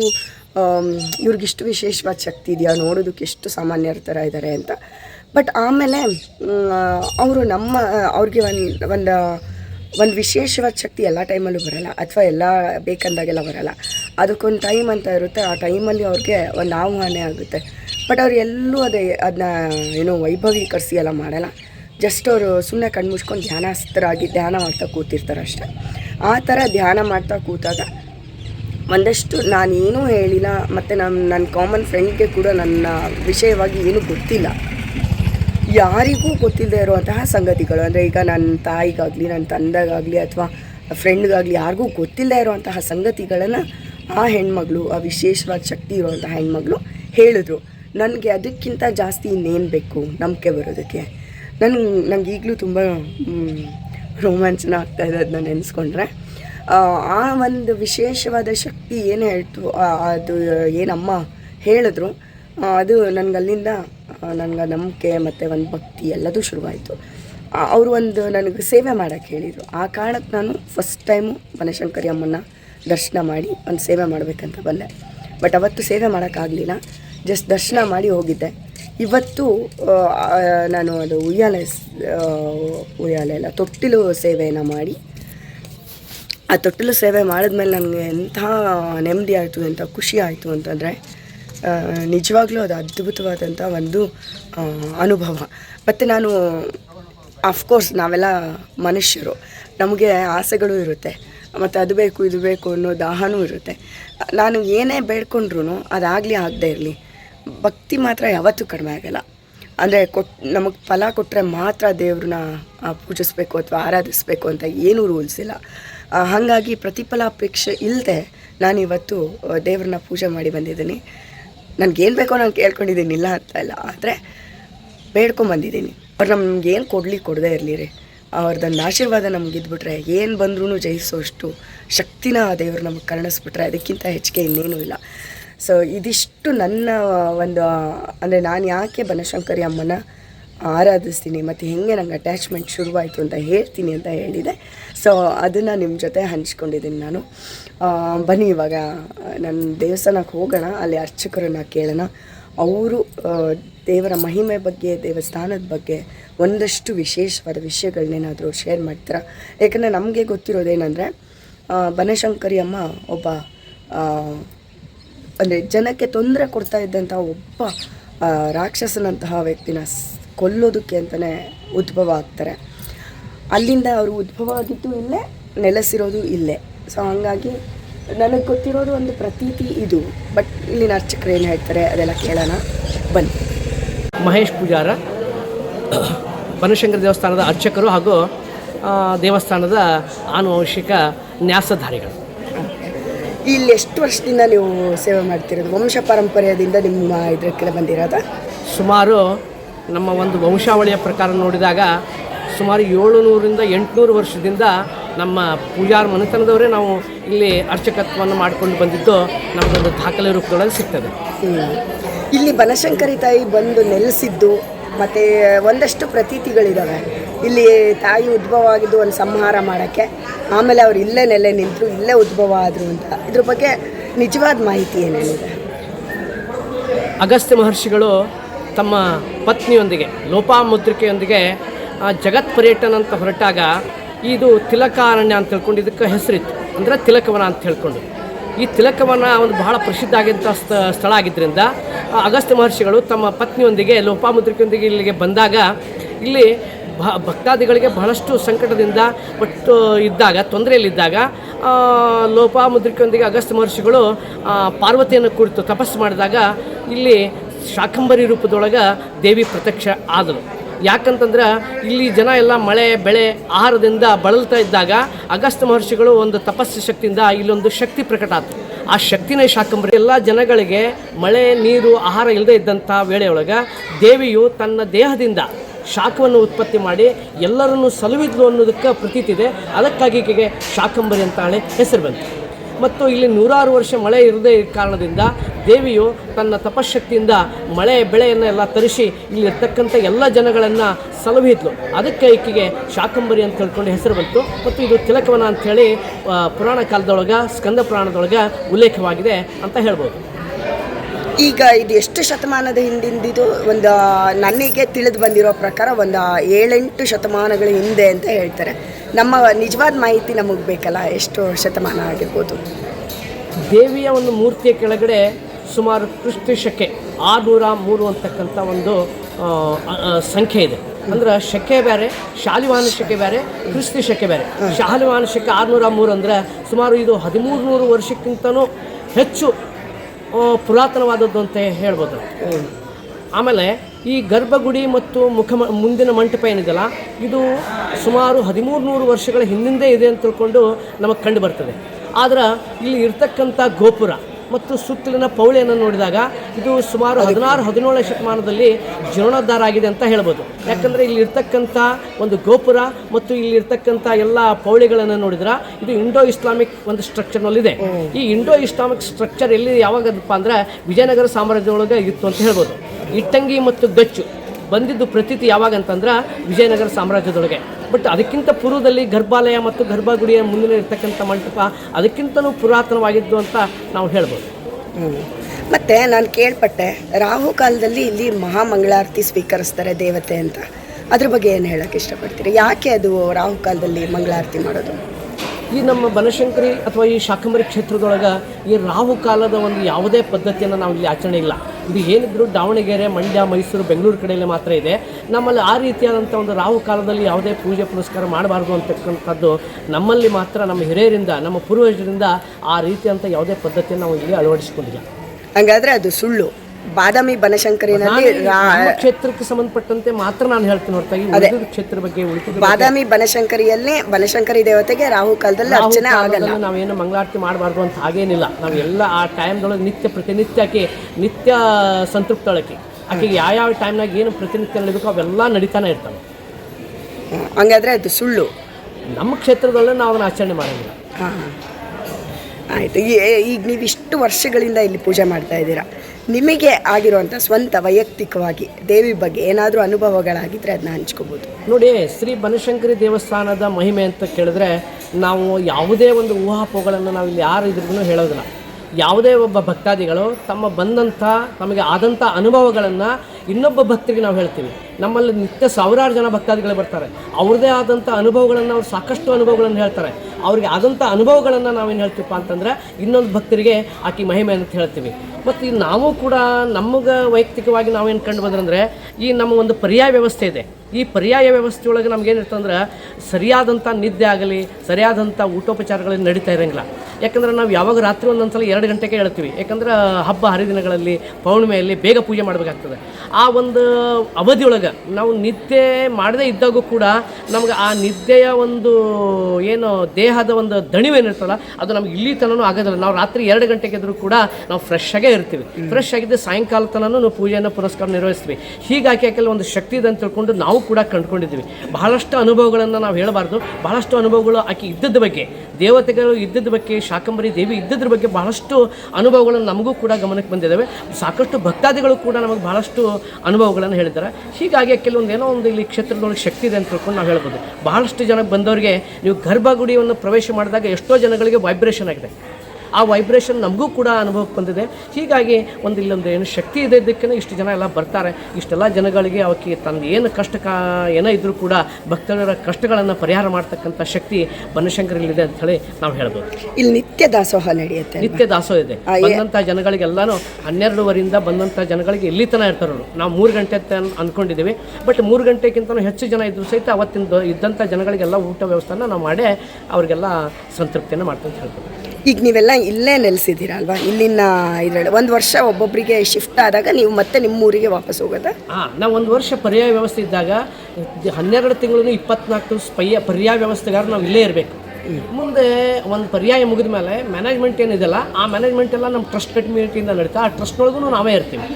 C: ಇವ್ರಿಗಿಷ್ಟು ವಿಶೇಷವಾದ ಶಕ್ತಿ ಇದೆಯಾ? ನೋಡೋದಕ್ಕೆ ಎಷ್ಟು ಸಾಮಾನ್ಯರ ಥರ ಇದ್ದಾರೆ ಅಂತ. ಬಟ್ ಆಮೇಲೆ ಅವರು ನಮ್ಮ ಅವ್ರಿಗೆ ಒಂದು ಒಂದು ಒಂದು ವಿಶೇಷವಾದ ಶಕ್ತಿ ಎಲ್ಲ ಟೈಮಲ್ಲೂ ಬರಲ್ಲ. ಅಥವಾ ಎಲ್ಲ ಬೇಕಂದಾಗೆಲ್ಲ ಬರಲ್ಲ. ಅದಕ್ಕೊಂದು ಟೈಮ್ ಅಂತ ಇರುತ್ತೆ. ಆ ಟೈಮಲ್ಲಿ ಅವ್ರಿಗೆ ಒಂದು ಆಹ್ವಾನ ಆಗುತ್ತೆ. ಬಟ್ ಅವ್ರು ಎಲ್ಲೂ ಅದೇ ಅದನ್ನ ಏನೋ, ವೈಭವೀಕರಿಸಿ ಎಲ್ಲ ಮಾಡಲ್ಲ. ಜಸ್ಟ್ ಅವರು ಸುಮ್ಮನೆ ಕಣ್ಮುಚ್ಕೊಂಡು ಧ್ಯಾನಸ್ಥರಾಗಿ, ಧ್ಯಾನ ಮಾಡ್ತಾ ಕೂತಿರ್ತಾರೆ ಅಷ್ಟೇ ಆ ಥರ ಧ್ಯಾನ ಮಾಡ್ತಾ ಕೂತಾಗ ಒಂದಷ್ಟು ನಾನೇನೂ ಹೇಳಿಲ್ಲ, ಮತ್ತು ನಮ್ಮ ನನ್ನ ಕಾಮನ್ ಫ್ರೆಂಡ್ಗೆ ಕೂಡ ನನ್ನ ವಿಷಯವಾಗಿ ಏನೂ ಗೊತ್ತಿಲ್ಲ. ಯಾರಿಗೂ ಗೊತ್ತಿಲ್ಲದೆ ಇರುವಂತಹ ಸಂಗತಿಗಳು, ಅಂದರೆ ಈಗ ನನ್ನ ತಾಯಿಗಾಗಲಿ ನನ್ನ ತಂದೆಗಾಗಲಿ ಅಥವಾ ಫ್ರೆಂಡ್ಗಾಗಲಿ ಯಾರಿಗೂ ಗೊತ್ತಿಲ್ಲದೆ ಇರುವಂತಹ ಸಂಗತಿಗಳನ್ನು ಆ ಹೆಣ್ಮಗಳು, ಆ ವಿಶೇಷವಾದ ಶಕ್ತಿ ಇರುವಂತಹ ಹೆಣ್ಮಗಳು ಹೇಳಿದ್ರು. ನನಗೆ ಅದಕ್ಕಿಂತ ಜಾಸ್ತಿ ಇನ್ನೇನು ಬೇಕು? ನಂಬಿಕೆ ಬರೋದಕ್ಕೆ. ನನ್ಗೆ ನಂಗೆ ಈಗಲೂ ತುಂಬ ರೋಮಾಂಚನ ಆಗ್ತಾ ಇದೆ ಅದನ್ನ ನೆನೆಸ್ಕೊಂಡ್ರೆ. ಆ ಒಂದು ವಿಶೇಷವಾದ ಶಕ್ತಿ ಏನು ಹೇಳ್ತು ಅದು ಏನಮ್ಮ ಹೇಳಿದ್ರು ಅದು ನನಗೆ ಅಲ್ಲಿಂದ ನನಗೆ ನಂಬಿಕೆ ಮತ್ತು ಒಂದು ಭಕ್ತಿ ಎಲ್ಲದೂ ಶುರುವಾಯಿತು. ಅವರು ಒಂದು ನನಗೆ ಸೇವೆ ಮಾಡೋಕ್ಕೆ ಹೇಳಿದರು. ಆ ಕಾರಣಕ್ಕೆ ನಾನು ಫಸ್ಟ್ ಟೈಮು ಬನಶಂಕರಿ ಅಮ್ಮನ ದರ್ಶನ ಮಾಡಿ ಒಂದು ಸೇವೆ ಮಾಡಬೇಕಂತ ಬಂದೆ. ಬಟ್ ಅವತ್ತು ಸೇವೆ ಮಾಡೋಕ್ಕಾಗಲಿಲ್ಲ ಜಸ್ಟ್ ದರ್ಶನ ಮಾಡಿ ಹೋಗಿದ್ದೆ. ಇವತ್ತು ನಾನು ಅದು ಉಯ್ಯಾಲೆ ಉಯ್ಯಾಲೆ ಅಲ್ಲ, ತೊಟ್ಟಿಲು ಸೇವೆಯನ್ನು ಮಾಡಿ ಆ ತೊಟ್ಟಿಲು ಸೇವೆ ಮಾಡಿದ್ಮೇಲೆ ನನಗೆ ಎಂಥ ನೆಮ್ಮದಿ ಆಯಿತು, ಎಂಥ ಖುಷಿ ಆಯಿತು ಅಂತಂದರೆ ನಿಜವಾಗ್ಲೂ ಅದು ಅದ್ಭುತವಾದಂಥ ಒಂದು ಅನುಭವ. ಮತ್ತು ನಾನು ಅಫ್ಕೋರ್ಸ್ ನಾವೆಲ್ಲ ಮನುಷ್ಯರು. ನಮಗೆ ಆಸೆಗಳು ಇರುತ್ತೆ. ಮತ್ತು ಅದು ಬೇಕು, ಇದು ಬೇಕು ಅನ್ನೋ ದಾಹನೂ ಇರುತ್ತೆ. ನಾನು ಏನೇ ಬೇಡ್ಕೊಂಡ್ರು ಅದಾಗಲಿ ಆಗದೆ ಇರಲಿ. ಭಕ್ತಿ ಮಾತ್ರ ಯಾವತ್ತೂ ಕಡಿಮೆ ಆಗೋಲ್ಲ. ಅಂದರೆ ಕೊಟ್, ನಮಗೆ ಫಲ ಕೊಟ್ಟರೆ ಮಾತ್ರ ದೇವ್ರನ್ನ ಪೂಜಿಸಬೇಕು ಅಥವಾ ಆರಾಧಿಸ್ಬೇಕು ಅಂತ ಏನೂ ರೂಲ್ಸ್ ಇಲ್ಲ. ಹಾಗಾಗಿ ಪ್ರತಿಫಲಾಪೇಕ್ಷೆ ಇಲ್ಲದೆ ನಾನಿವತ್ತು ದೇವ್ರನ್ನ ಪೂಜೆ ಮಾಡಿ ಬಂದಿದ್ದೀನಿ. ನನಗೇನು ಬೇಕೋ ನಾನು ಕೇಳ್ಕೊಂಡಿದ್ದೀನಿ, ಇಲ್ಲ ಅಂತ ಇಲ್ಲ. ಆದರೆ ಬೇಡ್ಕೊಂಬಂದಿದ್ದೀನಿ ಅವ್ರು ನಮ್ಗೆ ಏನು ಕೊಡಲಿ ಕೊಡದೇ ಇರಲಿ ರೀ ಅವ್ರದ್ದೊಂದು ಆಶೀರ್ವಾದ ನಮ್ಗೆ ಇದ್ಬಿಟ್ರೆ ಏನು ಬಂದ್ರೂ ಜಯಿಸೋಷ್ಟು ಶಕ್ತಿನ ಆ ದೇವ್ರು ನಮಗೆ ಕರುಣಿಸ್ಬಿಟ್ರೆ ಅದಕ್ಕಿಂತ ಹೆಚ್ಚಿಗೆ ಇನ್ನೇನೂ ಇಲ್ಲ. ಸೊ ಇದಿಷ್ಟು ನನ್ನ ಒಂದು ಅಂದರೆ ನಾನು ಯಾಕೆ ಬನಶಂಕರಿ ಅಮ್ಮನ ಆರಾಧಿಸ್ತೀನಿ, ಮತ್ತು ಹೆಂಗೆ ನಂಗೆ ಅಟ್ಯಾಚ್ಮೆಂಟ್ ಶುರುವಾಯಿತು ಅಂತ ಹೇಳ್ತೀನಿ ಅಂತ ಹೇಳಿದೆ. ಸೊ ಅದನ್ನು ನಿಮ್ಮ ಜೊತೆ ಹಂಚ್ಕೊಂಡಿದ್ದೀನಿ ನಾನು. ಬನ್ನಿ ಇವಾಗ ನನ್ನ ದೇವಸ್ಥಾನಕ್ಕೆ ಹೋಗೋಣ, ಅಲ್ಲಿ ಅರ್ಚಕರನ್ನು ಕೇಳೋಣ. ಅವರು ದೇವರ ಮಹಿಮೆ ಬಗ್ಗೆ, ದೇವಸ್ಥಾನದ ಬಗ್ಗೆ ಒಂದಷ್ಟು ವಿಶೇಷವಾದ ವಿಷಯಗಳನ್ನೇನಾದರೂ ಶೇರ್ ಮಾಡ್ತೀರಾ? ಯಾಕಂದರೆ ನಮಗೆ ಗೊತ್ತಿರೋದೇನೆಂದರೆ ಬನಶಂಕರಿ ಅಮ್ಮ ಒಬ್ಬ ಅಂದರೆ ಜನಕ್ಕೆ ತೊಂದರೆ ಕೊಡ್ತಾ ಇದ್ದಂಥ ಒಬ್ಬ ರಾಕ್ಷಸನಂತಹ ವ್ಯಕ್ತಿನ ಕೊಲ್ಲೋದಕ್ಕೆ ಅಂತಲೇ ಉದ್ಭವ ಆಗ್ತಾರೆ. ಅಲ್ಲಿಂದ ಅವರು ಉದ್ಭವ ಆಗಿದ್ದು ಇಲ್ಲೇ ನೆಲೆಸಿರೋದು ಇಲ್ಲೇ. ಸೊ ಹಂಗಾಗಿ ನನಗೆ ಗೊತ್ತಿರೋದು ಒಂದು ಪ್ರತೀತಿ ಇದು. ಬಟ್ ಇಲ್ಲಿನ ಅರ್ಚಕರು ಏನು ಹೇಳ್ತಾರೆ ಅದೆಲ್ಲ ಕೇಳೋಣ. ಬನ್ನಿ.
D: ಮಹೇಶ್ ಪೂಜಾರ ಬನಶಂಕರ ದೇವಸ್ಥಾನದ ಅರ್ಚಕರು ಹಾಗೂ ದೇವಸ್ಥಾನದ ಆನುವಂಶಿಕ ನ್ಯಾಸಧಾರಿಗಳು.
C: ಇಲ್ಲಿ ಎಷ್ಟು ವರ್ಷದಿಂದ ನೀವು ಸೇವೆ ಮಾಡ್ತಿರೋದು? ವಂಶ ಪಾರಂಪರ್ಯದಿಂದ ನಿಮ್ಮ ಇದಕ್ಕೆ ಬಂದಿರೋದ?
D: ಸುಮಾರು ನಮ್ಮ ಒಂದು ವಂಶಾವಳಿಯ ಪ್ರಕಾರ ನೋಡಿದಾಗ ಸುಮಾರು ಏಳುನೂರಿಂದ ಎಂಟುನೂರು ವರ್ಷದಿಂದ ನಮ್ಮ ಪೂಜಾರ ಮನೆತನದವರೇ ನಾವು ಇಲ್ಲಿ ಅರ್ಚಕತ್ವವನ್ನು ಮಾಡಿಕೊಂಡು ಬಂದಿದ್ದು ನಮಗೊಂದು ದಾಖಲೆ ರೂಪದೊಳಗೆ ಸಿಗ್ತದೆ.
C: ಇಲ್ಲಿ ಬನಶಂಕರಿ ತಾಯಿ ಬಂದು ನೆಲೆಸಿದ್ದು ಮತ್ತು ಒಂದಷ್ಟು ಪ್ರತೀತಿಗಳಿದ್ದಾವೆ ಇಲ್ಲಿ ತಾಯಿ ಉದ್ಭವ ಆಗಿದ್ದು ಒಂದು ಸಂಹಾರ ಮಾಡೋಕ್ಕೆ ಆಮೇಲೆ ಅವ್ರು ಇಲ್ಲೇ ನೆಲೆ ನಿಂತರು ಇಲ್ಲೇ ಉದ್ಭವ ಆದರು ಅಂತ. ಇದ್ರ ಬಗ್ಗೆ ನಿಜವಾದ ಮಾಹಿತಿ ಏನೇನಿದೆ?
D: ಅಗಸ್ತ್ಯ ಮಹರ್ಷಿಗಳು ತಮ್ಮ ಪತ್ನಿಯೊಂದಿಗೆ, ಲೋಪಾಮುದ್ರಿಕೆಯೊಂದಿಗೆ ಜಗತ್ ಪರ್ಯಟನ ಅಂತ ಹೊರಟಾಗ ಇದು ತಿಲಕಾರಣ್ಯ ಅಂತ ತಿಳ್ಕೊಂಡು ಇದಕ್ಕೆ ಹೆಸರಿತ್ತು. ಅಂದರೆ ತಿಲಕವನ ಅಂತ ಹೇಳ್ಕೊಂಡು. ಈ ತಿಲಕವನ ಒಂದು ಬಹಳ ಪ್ರಸಿದ್ಧ ಆಗಿದ್ದಂಥ ಸ್ಥ, ಸ್ಥಳ ಆಗಿದ್ದರಿಂದ ಅಗಸ್ತ್ಯ ಮಹರ್ಷಿಗಳು ತಮ್ಮ ಪತ್ನಿಯೊಂದಿಗೆ, ಲೋಪಾಮುದ್ರಿಕೆಯೊಂದಿಗೆ ಇಲ್ಲಿಗೆ ಬಂದಾಗ, ಇಲ್ಲಿ ಭಕ್ತಾದಿಗಳಿಗೆ ಬಹಳಷ್ಟು ಸಂಕಟದಿಂದ ಒಟ್ಟು ಇದ್ದಾಗ, ತೊಂದರೆಯಲ್ಲಿದ್ದಾಗ ಲೋಪಾಮುದ್ರಿಕೆಯೊಂದಿಗೆ ಅಗಸ್ತ್ಯ ಮಹರ್ಷಿಗಳು ಪಾರ್ವತಿಯನ್ನು ಕುರಿತು ತಪಸ್ಸು ಮಾಡಿದಾಗ, ಇಲ್ಲಿ ಶಾಕಂಬರಿ ರೂಪದೊಳಗೆ ದೇವಿ ಪ್ರತ್ಯಕ್ಷ ಆದರು ಯಾಕಂತಂದ್ರೆ ಇಲ್ಲಿ ಜನ ಎಲ್ಲ ಮಳೆ, ಬೆಳೆ ಆಹಾರದಿಂದ ಬಳಲ್ತಾ ಇದ್ದಾಗ ಅಗಸ್ತ್ಯ ಮಹರ್ಷಿಗಳು ಒಂದು ತಪಸ್ಸು ಶಕ್ತಿಯಿಂದ ಇಲ್ಲೊಂದು ಶಕ್ತಿ ಪ್ರಕಟ ಆಯ್ತು ಆ ಶಕ್ತಿನೇ ಶಾಕಂಬರಿ. ಎಲ್ಲ ಜನಗಳಿಗೆ ಮಳೆ, ನೀರು, ಆಹಾರ ಇಲ್ಲದೆ ಇದ್ದಂಥ ವೇಳೆಯೊಳಗೆ ದೇವಿಯು ತನ್ನ ದೇಹದಿಂದ ಶಾಖವನ್ನು ಉತ್ಪತ್ತಿ ಮಾಡಿ ಎಲ್ಲರನ್ನು ಸಲುವಿದ್ಲು ಅನ್ನೋದಕ್ಕೆ ಪ್ರತೀತಿ ಇದೆ ಅದಕ್ಕಾಗಿ ಈಕೆಗೆ ಶಾಕಂಬರಿ ಅಂತ ಹೆಸರು ಬಂತು. ಮತ್ತು ಇಲ್ಲಿ ನೂರಾರು ವರ್ಷ ಮಳೆ ಇರದೇ ಕಾರಣದಿಂದ ದೇವಿಯು ತನ್ನ ತಪಶಕ್ತಿಯಿಂದ ಮಳೆ ಬೆಳೆಯನ್ನು ಎಲ್ಲ ತರಿಸಿ ಇಲ್ಲಿರ್ತಕ್ಕಂಥ ಎಲ್ಲ ಜನಗಳನ್ನು ಸಲುಹಿದ್ಲು. ಅದಕ್ಕೆ ಈಕೆಗೆ ಶಾಕಂಬರಿ ಅಂತ ಹೇಳ್ಕೊಂಡು ಹೆಸರು ಬಂತು. ಮತ್ತು ಇದು ತಿಲಕವನ ಅಂಥೇಳಿ ಪುರಾಣ ಕಾಲದೊಳಗೆ, ಸ್ಕಂದ ಪುರಾಣದೊಳಗೆ ಉಲ್ಲೇಖವಾಗಿದೆ ಅಂತ ಹೇಳ್ಬೋದು.
C: ಈಗ ಇದು ಎಷ್ಟು ಶತಮಾನದ ಹಿಂದಿಂದಿದು? ಒಂದು ನನಗೆ ತಿಳಿದು ಬಂದಿರೋ ಪ್ರಕಾರ ಒಂದು ಏಳೆಂಟು ಶತಮಾನಗಳ ಹಿಂದೆ ಅಂತ ಹೇಳ್ತಾರೆ. ನಮ್ಮ ನಿಜವಾದ ಮಾಹಿತಿ ನಮಗೆ ಬೇಕಲ್ಲ ಎಷ್ಟು ಶತಮಾನ ಆಗಿರ್ಬೋದು?
D: ದೇವಿಯ ಒಂದು ಮೂರ್ತಿಯ ಕೆಳಗಡೆ ಸುಮಾರು ಕ್ರಿಸ್ತಿ ಶಕೆ ಆರುನೂರ ಮೂರು ಅಂತಕ್ಕಂಥ ಒಂದು ಸಂಖ್ಯೆ ಇದೆ. ಅಂದ್ರೆ ಶಕೆ ಬೇರೆ ಶಾಲಿವಾನ ಶಕೆ ಬೇರೆ ಕ್ರಿಸ್ತಿ ಶಕೆ ಬೇರೆ ಶಾಲಿವಾನ ಶಕೆ ಆರುನೂರ ಮೂರು ಅಂದರೆ ಸುಮಾರು ಇದು ಹದಿಮೂರು ನೂರು ವರ್ಷಕ್ಕಿಂತನೂ ಹೆಚ್ಚು ಪುರಾತನವಾದದ್ದು ಅಂತ ಹೇಳ್ಬೋದು. ಆಮೇಲೆ ಈ ಗರ್ಭಗುಡಿ ಮತ್ತು ಮುಖ ಮುಂದಿನ ಮಂಟಪ ಏನಿದೆಯಲ್ಲ, ಇದು ಸುಮಾರು ಹದಿಮೂರು ನೂರು ವರ್ಷಗಳ ಹಿಂದಿಂದೇ ಇದೆ ಅಂತ ತಿಳ್ಕೊಂಡು ನಮಗೆ ಕಂಡು ಬರ್ತದೆ. ಆದ್ರೆ ಇಲ್ಲಿ ಇರ್ತಕ್ಕಂಥ ಗೋಪುರ ಮತ್ತು ಸುತ್ತಲಿನ ಪೌಳಿಯನ್ನು ನೋಡಿದಾಗ ಇದು ಸುಮಾರು ಹದಿನಾರು ಹದಿನೇಳನೇ ಶತಮಾನದಲ್ಲಿ ಜೀರ್ಣೋದ್ಧಾರ ಆಗಿದೆ ಅಂತ ಹೇಳ್ಬೋದು. ಯಾಕಂದರೆ ಇಲ್ಲಿ ಇರ್ತಕ್ಕಂಥ ಒಂದು ಗೋಪುರ ಮತ್ತು ಇಲ್ಲಿ ಇರ್ತಕ್ಕಂಥ ಎಲ್ಲ ಪೌಳಿಗಳನ್ನು ನೋಡಿದ್ರೆ ಇದು ಇಂಡೋ ಇಸ್ಲಾಮಿಕ್ ಒಂದು ಸ್ಟ್ರಕ್ಚರ್ನಲ್ಲಿದೆ ಈ ಇಂಡೋ ಇಸ್ಲಾಮಿಕ್ ಸ್ಟ್ರಕ್ಚರ್ ಎಲ್ಲಿ ಯಾವಾಗದಪ್ಪ ಅಂದ್ರೆ ವಿಜಯನಗರ ಸಾಮ್ರಾಜ್ಯದೊಳಗೆ ಇತ್ತು ಅಂತ ಹೇಳ್ಬೋದು. ಇಟ್ಟಂಗಿ ಮತ್ತು ಗಚ್ಚು. ಬಂದಿದ್ದು ಪ್ರತೀತಿ ಯಾವಾಗ ಅಂತಂದ್ರೆ ವಿಜಯನಗರ ಸಾಮ್ರಾಜ್ಯದೊಳಗೆ. ಬಟ್ ಅದಕ್ಕಿಂತ ಪೂರ್ವದಲ್ಲಿ ಗರ್ಭಾಲಯ ಮತ್ತು ಗರ್ಭಗುಡಿಯ ಮುಂದಿನ ಇರ್ತಕ್ಕಂಥ ಮಂಟಪ ಅದಕ್ಕಿಂತಲೂ ಪುರಾತನವಾಗಿದ್ದು ಅಂತ ನಾವು ಹೇಳ್ಬೋದು.
C: ಮತ್ತು ನಾನು ಕೇಳ್ಪಟ್ಟೆ, ರಾಹು ಕಾಲದಲ್ಲಿ ಇಲ್ಲಿ ಮಹಾಮಂಗಳಾರತಿ ಸ್ವೀಕರಿಸ್ತಾರೆ ದೇವತೆ ಅಂತ. ಅದ್ರ ಬಗ್ಗೆ ಏನು ಹೇಳೋಕ್ಕೆ ಇಷ್ಟಪಡ್ತೀರಿ? ಯಾಕೆ ಅದು ರಾಹು ಕಾಲದಲ್ಲಿ ಮಂಗಳಾರತಿ ಮಾಡೋದು?
D: ಈ ನಮ್ಮ ಬನಶಂಕರಿ ಅಥವಾ ಈ ಶಾಕಂಬರಿ ಕ್ಷೇತ್ರದೊಳಗೆ ಈ ರಾಹು ಕಾಲದ ಒಂದು ಯಾವುದೇ ಪದ್ಧತಿಯನ್ನು ನಾವು ಇಲ್ಲಿ ಆಚರಣೆ ಇಲ್ಲ. ಇದು ಏನಿದ್ರು ದಾವಣಗೆರೆ, ಮಂಡ್ಯ, ಮೈಸೂರು, ಬೆಂಗಳೂರು ಕಡೆಯಲ್ಲಿ ಮಾತ್ರ ಇದೆ. ನಮ್ಮಲ್ಲಿ ಆ ರೀತಿಯಾದಂಥ ಒಂದು ರಾಹು ಕಾಲದಲ್ಲಿ ಯಾವುದೇ ಪೂಜೆ ಪುರಸ್ಕಾರ ಮಾಡಬಾರ್ದು ಅಂತಕ್ಕಂಥದ್ದು ನಮ್ಮಲ್ಲಿ ಮಾತ್ರ, ನಮ್ಮ ಹಿರಿಯರಿಂದ, ನಮ್ಮ ಪೂರ್ವಜರಿಂದ ಆ ರೀತಿಯಂಥ ಯಾವುದೇ ಪದ್ಧತಿಯನ್ನು ನಾವು ಇಲ್ಲಿ ಅಳವಡಿಸ್ಕೊಂಡಿಲ್ಲ.
C: ಹಂಗಾದರೆ ಅದು ಸುಳ್ಳು. ಬಾದಾಮಿ ಬನಶಂಕರಿನಲ್ಲಿ
D: ಕ್ಷೇತ್ರಕ್ಕೆ ಸಂಬಂಧಪಟ್ಟಂತೆ ಮಾತ್ರ ನಾನು ಹೇಳ್ತೀನಿ ಹೊರತಾಗಿ ಕ್ಷೇತ್ರ ಬಗ್ಗೆ
C: ಬಾದಾಮಿ ಬನಶಂಕರಿಯಲ್ಲಿ ಬನಶಂಕರಿ ದೇವತೆಗೆ ರಾಹು ಕಾಲದಲ್ಲಿ ಅರ್ಚನೆ ಆಗಲ್ಲ.
D: ನಾವೇನು ಮಂಗಳಾರತಿ ಮಾಡಬಾರ್ದು ಅಂತ ಹಾಗೇನಿಲ್ಲ. ನಾವೆಲ್ಲ ಆ ಟೈಮ್ದೊಳಗೆ ನಿತ್ಯ ಪ್ರತಿನಿತ್ಯ ಆಕೆ ನಿತ್ಯ ಸಂತೃಪ್ತಳಕ್ಕೆ ಆಕೆಗೆ ಯಾವ ಟೈಮ್ನಾಗ ಏನು ಪ್ರತಿನಿತ್ಯ ನಡೀಬೇಕು ಅವೆಲ್ಲ ನಡೀತಾನೆ ಇರ್ತವೆ.
C: ಹಂಗಾದ್ರೆ ಅದು ಸುಳ್ಳು.
D: ನಮ್ಮ ಕ್ಷೇತ್ರದಲ್ಲೇ ನಾವು ಅದನ್ನು ಆಚರಣೆ
C: ಮಾಡೋದಿಲ್ಲ. ಆಯಿತು. ಈಗ ನೀವು ಇಷ್ಟು ವರ್ಷಗಳಿಂದ ಇಲ್ಲಿ ಪೂಜೆ ಮಾಡ್ತಾ ಇದ್ದೀರಾ. ನಿಮಗೆ ಆಗಿರುವಂಥ ಸ್ವಂತ ವೈಯಕ್ತಿಕವಾಗಿ ದೇವಿ ಬಗ್ಗೆ ಏನಾದರೂ ಅನುಭವಗಳಾಗಿದ್ದರೆ ಅದನ್ನ ಹಂಚ್ಕೋಬೋದು.
D: ನೋಡಿ, ಶ್ರೀ ಬನಶಂಕರಿ ದೇವಸ್ಥಾನದ ಮಹಿಮೆ ಅಂತ ಕೇಳಿದ್ರೆ ನಾವು ಯಾವುದೇ ಒಂದು ಊಹಾಪೋಗಳನ್ನು ನಾವು ಇಲ್ಲಿ ಯಾರು ಇದ್ರಿಗೂ ಹೇಳೋದಿಲ್ಲ. ಯಾವುದೇ ಒಬ್ಬ ಭಕ್ತಾದಿಗಳು ತಮ್ಮ ಬಂದಂಥ, ತಮಗೆ ಆದಂಥ ಅನುಭವಗಳನ್ನು ಇನ್ನೊಬ್ಬ ಭಕ್ತರಿಗೆ ನಾವು ಹೇಳ್ತೀವಿ, ನಮ್ಮಲ್ಲಿ ನಿತ್ಯ ಸಾವಿರಾರು ಜನ ಭಕ್ತಾದಿಗಳು ಬರ್ತಾರೆ. ಅವ್ರದ್ದೇ ಆದಂಥ ಅನುಭವಗಳನ್ನು ಅವ್ರು ಸಾಕಷ್ಟು ಅನುಭವಗಳನ್ನು ಹೇಳ್ತಾರೆ. ಅವ್ರಿಗೆ ಆದಂಥ ಅನುಭವಗಳನ್ನು ನಾವೇನು ಹೇಳ್ತೀವಪ್ಪ ಅಂತಂದರೆ, ಇನ್ನೊಂದು ಭಕ್ತರಿಗೆ ಆಕೆ ಮಹಿಮೆ ಅಂತ ಹೇಳ್ತೀವಿ. ಮತ್ತು ಈ ನಾವು ಕೂಡ ನಮಗೆ ವೈಯಕ್ತಿಕವಾಗಿ ನಾವೇನು ಕಂಡು ಬಂದ್ರಂದರೆ, ಈ ನಮ್ಮ ಒಂದು ಪರ್ಯಾಯ ವ್ಯವಸ್ಥೆ ಇದೆ. ಈ ಪರ್ಯಾಯ ವ್ಯವಸ್ಥೆಯೊಳಗೆ ನಮಗೇನಿರ್ತಂದ್ರೆ ಸರಿಯಾದಂಥ ನಿದ್ದೆ ಆಗಲಿ ಸರಿಯಾದಂಥ ಊಟೋಪಚಾರಗಳು ನಡೀತಾ ಇರೋಂಗಿಲ್ಲ. ಯಾಕಂದ್ರೆ ನಾವು ಯಾವಾಗ ರಾತ್ರಿ ಒಂದೊಂದು ಸಲ ಎರಡು ಗಂಟೆಗೆ ಹೇಳ್ತೀವಿ. ಯಾಕಂದ್ರೆ ಹಬ್ಬ ಹರಿದಿನಗಳಲ್ಲಿ, ಪೌರ್ಣಿಮೆಯಲ್ಲಿ ಬೇಗ ಪೂಜೆ ಮಾಡಬೇಕಾಗ್ತದೆ. ಆ ಒಂದು ಅವಧಿಯೊಳಗೆ ನಾವು ನಿದ್ದೆ ಮಾಡದೇ ಇದ್ದಾಗೂ ಕೂಡ ನಮ್ಗೆ ಆ ನಿದ್ದೆಯ ಒಂದು ಏನು ದೇಹದ ಒಂದು ದಣಿವೇನಿರ್ತಲ್ಲ ಅದು ನಮ್ಗೆ ಇಲ್ಲಿ ತನೂ ಆಗೋದಿಲ್ಲ. ನಾವು ರಾತ್ರಿ ಎರಡು ಗಂಟೆಗೆ ಇದ್ದರೂ ಕೂಡ ನಾವು ಫ್ರೆಶ್ ಆಗೇ ಇರ್ತೀವಿ. ಫ್ರೆಶ್ ಆಗಿದ್ದೆ ಸಾಯಂಕಾಲ ತನೂ ನಾವು ಪೂಜೆಯನ್ನು ಪುರಸ್ಕಾರ ನಿರ್ವಹಿಸ್ತೀವಿ. ಹೀಗಾಗಿ ಯಾಕೆಲ್ಲ ಒಂದು ಶಕ್ತಿ ಇದೆ ಅಂತ ತಿಳ್ಕೊಂಡು ನಾವು ಕೂಡ ಕಂಡುಕೊಂಡಿದ್ದೀವಿ. ಬಹಳಷ್ಟು ಅನುಭವಗಳನ್ನು ನಾವು ಹೇಳಬಾರ್ದು. ಬಹಳಷ್ಟು ಅನುಭವಗಳು ಆಕೆ ಇದ್ದದ ಬಗ್ಗೆ ದೇವತೆಗಳು ಇದ್ದದ ಬಗ್ಗೆ ಶಾಕಂಬರಿ ದೇವಿ ಇದ್ದದ್ರ ಬಗ್ಗೆ ಬಹಳಷ್ಟು ಅನುಭವಗಳನ್ನು ನಮಗೂ ಕೂಡ ಗಮನಕ್ಕೆ ಬಂದಿದ್ದಾವೆ. ಸಾಕಷ್ಟು ಭಕ್ತಾದಿಗಳು ಕೂಡ ನಮಗೆ ಬಹಳಷ್ಟು ಅನುಭವಗಳನ್ನು ಹೇಳಿದ್ದಾರೆ. ಹೀಗಾಗಿ ಕೆಲವೊಂದು ಏನೋ ಒಂದು ಇಲ್ಲಿ ಕ್ಷೇತ್ರದೊಳಗೆ ಶಕ್ತಿ ಇದೆ ಅಂತ ತಿಳ್ಕೊಂಡು ನಾವು ಹೇಳ್ಬೋದು. ಬಹಳಷ್ಟು ಜನ ಬಂದವರಿಗೆ ನೀವು ಗರ್ಭಗುಡಿಯನ್ನು ಪ್ರವೇಶ ಮಾಡಿದಾಗ ಎಷ್ಟೋ ಜನಗಳಿಗೆ ವೈಬ್ರೇಷನ್ ಆಗಿದೆ. ಆ ವೈಬ್ರೇಷನ್ ನಮಗೂ ಕೂಡ ಅನುಭವಕ್ಕೆ ಬಂದಿದೆ. ಹೀಗಾಗಿ ಒಂದು ಇಲ್ಲೊಂದು ಏನು ಶಕ್ತಿ ಇದೆ ಇದಕ್ಕೆ ಇಷ್ಟು ಜನ ಎಲ್ಲ ಬರ್ತಾರೆ. ಇಷ್ಟೆಲ್ಲ ಜನಗಳಿಗೆ ಅವಕ್ಕೆ ತನ್ನ ಏನು ಕಷ್ಟ ಕಾ ಏನೋ ಇದ್ದರೂ ಕೂಡ ಭಕ್ತರ ಕಷ್ಟಗಳನ್ನು ಪರಿಹಾರ ಮಾಡ್ತಕ್ಕಂಥ ಶಕ್ತಿ ಬನಶಂಕರಲ್ಲಿದೆ ಅಂತ ಹೇಳಿ ನಾವು ಹೇಳ್ಬೋದು.
C: ಇಲ್ಲಿ ನಿತ್ಯ ದಾಸೋಹ ನಡೆಯುತ್ತೆ
D: ನಿತ್ಯ ದಾಸೋಹ ಇದೆ. ಬಂದಂಥ ಜನಗಳಿಗೆಲ್ಲಾನು ಹನ್ನೆರಡುವರಿಂದ ಬಂದಂಥ ಜನಗಳಿಗೆ ಇಲ್ಲಿ ತನಕ ಇರ್ತಾರೆ ಅವರು. ನಾವು ಮೂರು ಗಂಟೆ ಅಂತ ಅಂದ್ಕೊಂಡಿದ್ದೀವಿ ಬಟ್ ಮೂರು ಗಂಟೆಗಿಂತಲೂ ಹೆಚ್ಚು ಜನ ಇದ್ರು ಸಹಿತ ಅವತ್ತಿನ ಇದ್ದಂಥ ಜನಗಳಿಗೆಲ್ಲ ಊಟ ವ್ಯವಸ್ಥೆನ ನಾವು ಮಾಡೇ ಅವರಿಗೆಲ್ಲ ಸಂತೃಪ್ತಿಯನ್ನು ಮಾಡ್ತಂತ ಅಂತ ಹೇಳ್ಬೋದು.
C: ಈಗ ನೀವೆಲ್ಲ ಇಲ್ಲೇ ನೆಲೆಸಿದ್ದೀರಾ ಅಲ್ವಾ ಇಲ್ಲಿನ ಇದರಲ್ಲಿ ಒಂದು ವರ್ಷ ಒಬ್ಬೊಬ್ಬರಿಗೆ ಶಿಫ್ಟ್ ಆದಾಗ ನೀವು ಮತ್ತೆ ನಿಮ್ಮ ಊರಿಗೆ ವಾಪಸ್ ಹೋಗೋದಾ?
D: ಹಾಂ, ನಾವು ಒಂದು ವರ್ಷ ಪರ್ಯಾಯ ವ್ಯವಸ್ಥೆ ಇದ್ದಾಗ, ಹನ್ನೆರಡು ತಿಂಗಳು ಇಪ್ಪತ್ನಾಲ್ಕು ಪಯ್ಯ ಪರ್ಯಾಯ ವ್ಯವಸ್ಥೆಗಾರ ನಾವು ಇಲ್ಲೇ ಇರಬೇಕು. ಮುಂದೆ ಒಂದು ಪರ್ಯಾಯ ಮುಗಿದ ಮೇಲೆ ಮ್ಯಾನೇಜ್ಮೆಂಟ್ ಏನಿದೆಯಲ್ಲ ಆ ಮ್ಯಾನೇಜ್ಮೆಂಟ್ ಎಲ್ಲ ನಮ್ಮ ಟ್ರಸ್ಟ್ ಕಮಿಟಿಯಿಂದ ನಡೀತಾ ಆ ಟ್ರಸ್ಟ್ ಟ್ರಸ್ಟ್ನೊಳಗೂ ನಾವೇ ಇರ್ತೀವಿ.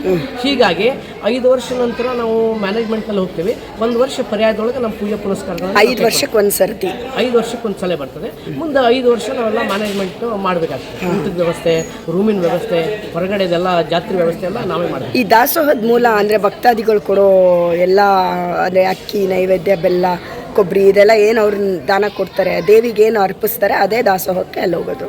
D: ಹೀಗಾಗಿ ಐದು ವರ್ಷ ನಂತರ ನಾವು ಮ್ಯಾನೇಜ್ಮೆಂಟಲ್ಲಿ ಹೋಗ್ತೀವಿ. ಒಂದು ವರ್ಷ ಪರ್ಯಾಯದೊಳಗೆ ನಮ್ಮ ಪೂಜೆ ಪುನಸ್ಕಾರ
C: ಐದು ವರ್ಷಕ್ಕೆ ಒಂದು ಸರ್ತಿ.
D: ಐದು ವರ್ಷಕ್ಕೆ ಒಂದು ಸಲ ಬರ್ತದೆ. ಮುಂದೆ ಐದು ವರ್ಷ ನಾವೆಲ್ಲ ಮ್ಯಾನೇಜ್ಮೆಂಟ್ ಮಾಡಬೇಕಾಗ್ತದೆ. ಊಟದ ವ್ಯವಸ್ಥೆ ರೂಮಿನ ವ್ಯವಸ್ಥೆ ಹೊರಗಡೆದೆಲ್ಲ ಜಾತ್ರೆ ವ್ಯವಸ್ಥೆ ಎಲ್ಲ ನಾವೇ ಮಾಡ್ತೀವಿ.
C: ಈ ದಾಸೋಹದ ಮೂಲ ಅಂದರೆ ಭಕ್ತಾದಿಗಳು ಕೊಡೋ ಎಲ್ಲ ಅಂದರೆ ಅಕ್ಕಿ ನೈವೇದ್ಯ ಬೆಲ್ಲ ಕೊಬ್ಬರಿ ಇದೆಲ್ಲ ಏನು ಅವ್ರನ್ನ ದಾನ ಕೊಡ್ತಾರೆ ದೇವಿಗೆ ಏನು ಅರ್ಪಿಸ್ತಾರೆ ಅದೇ ದಾಸೋಹಕ್ಕೆ ಅಲ್ಲಿ ಹೋಗೋದು.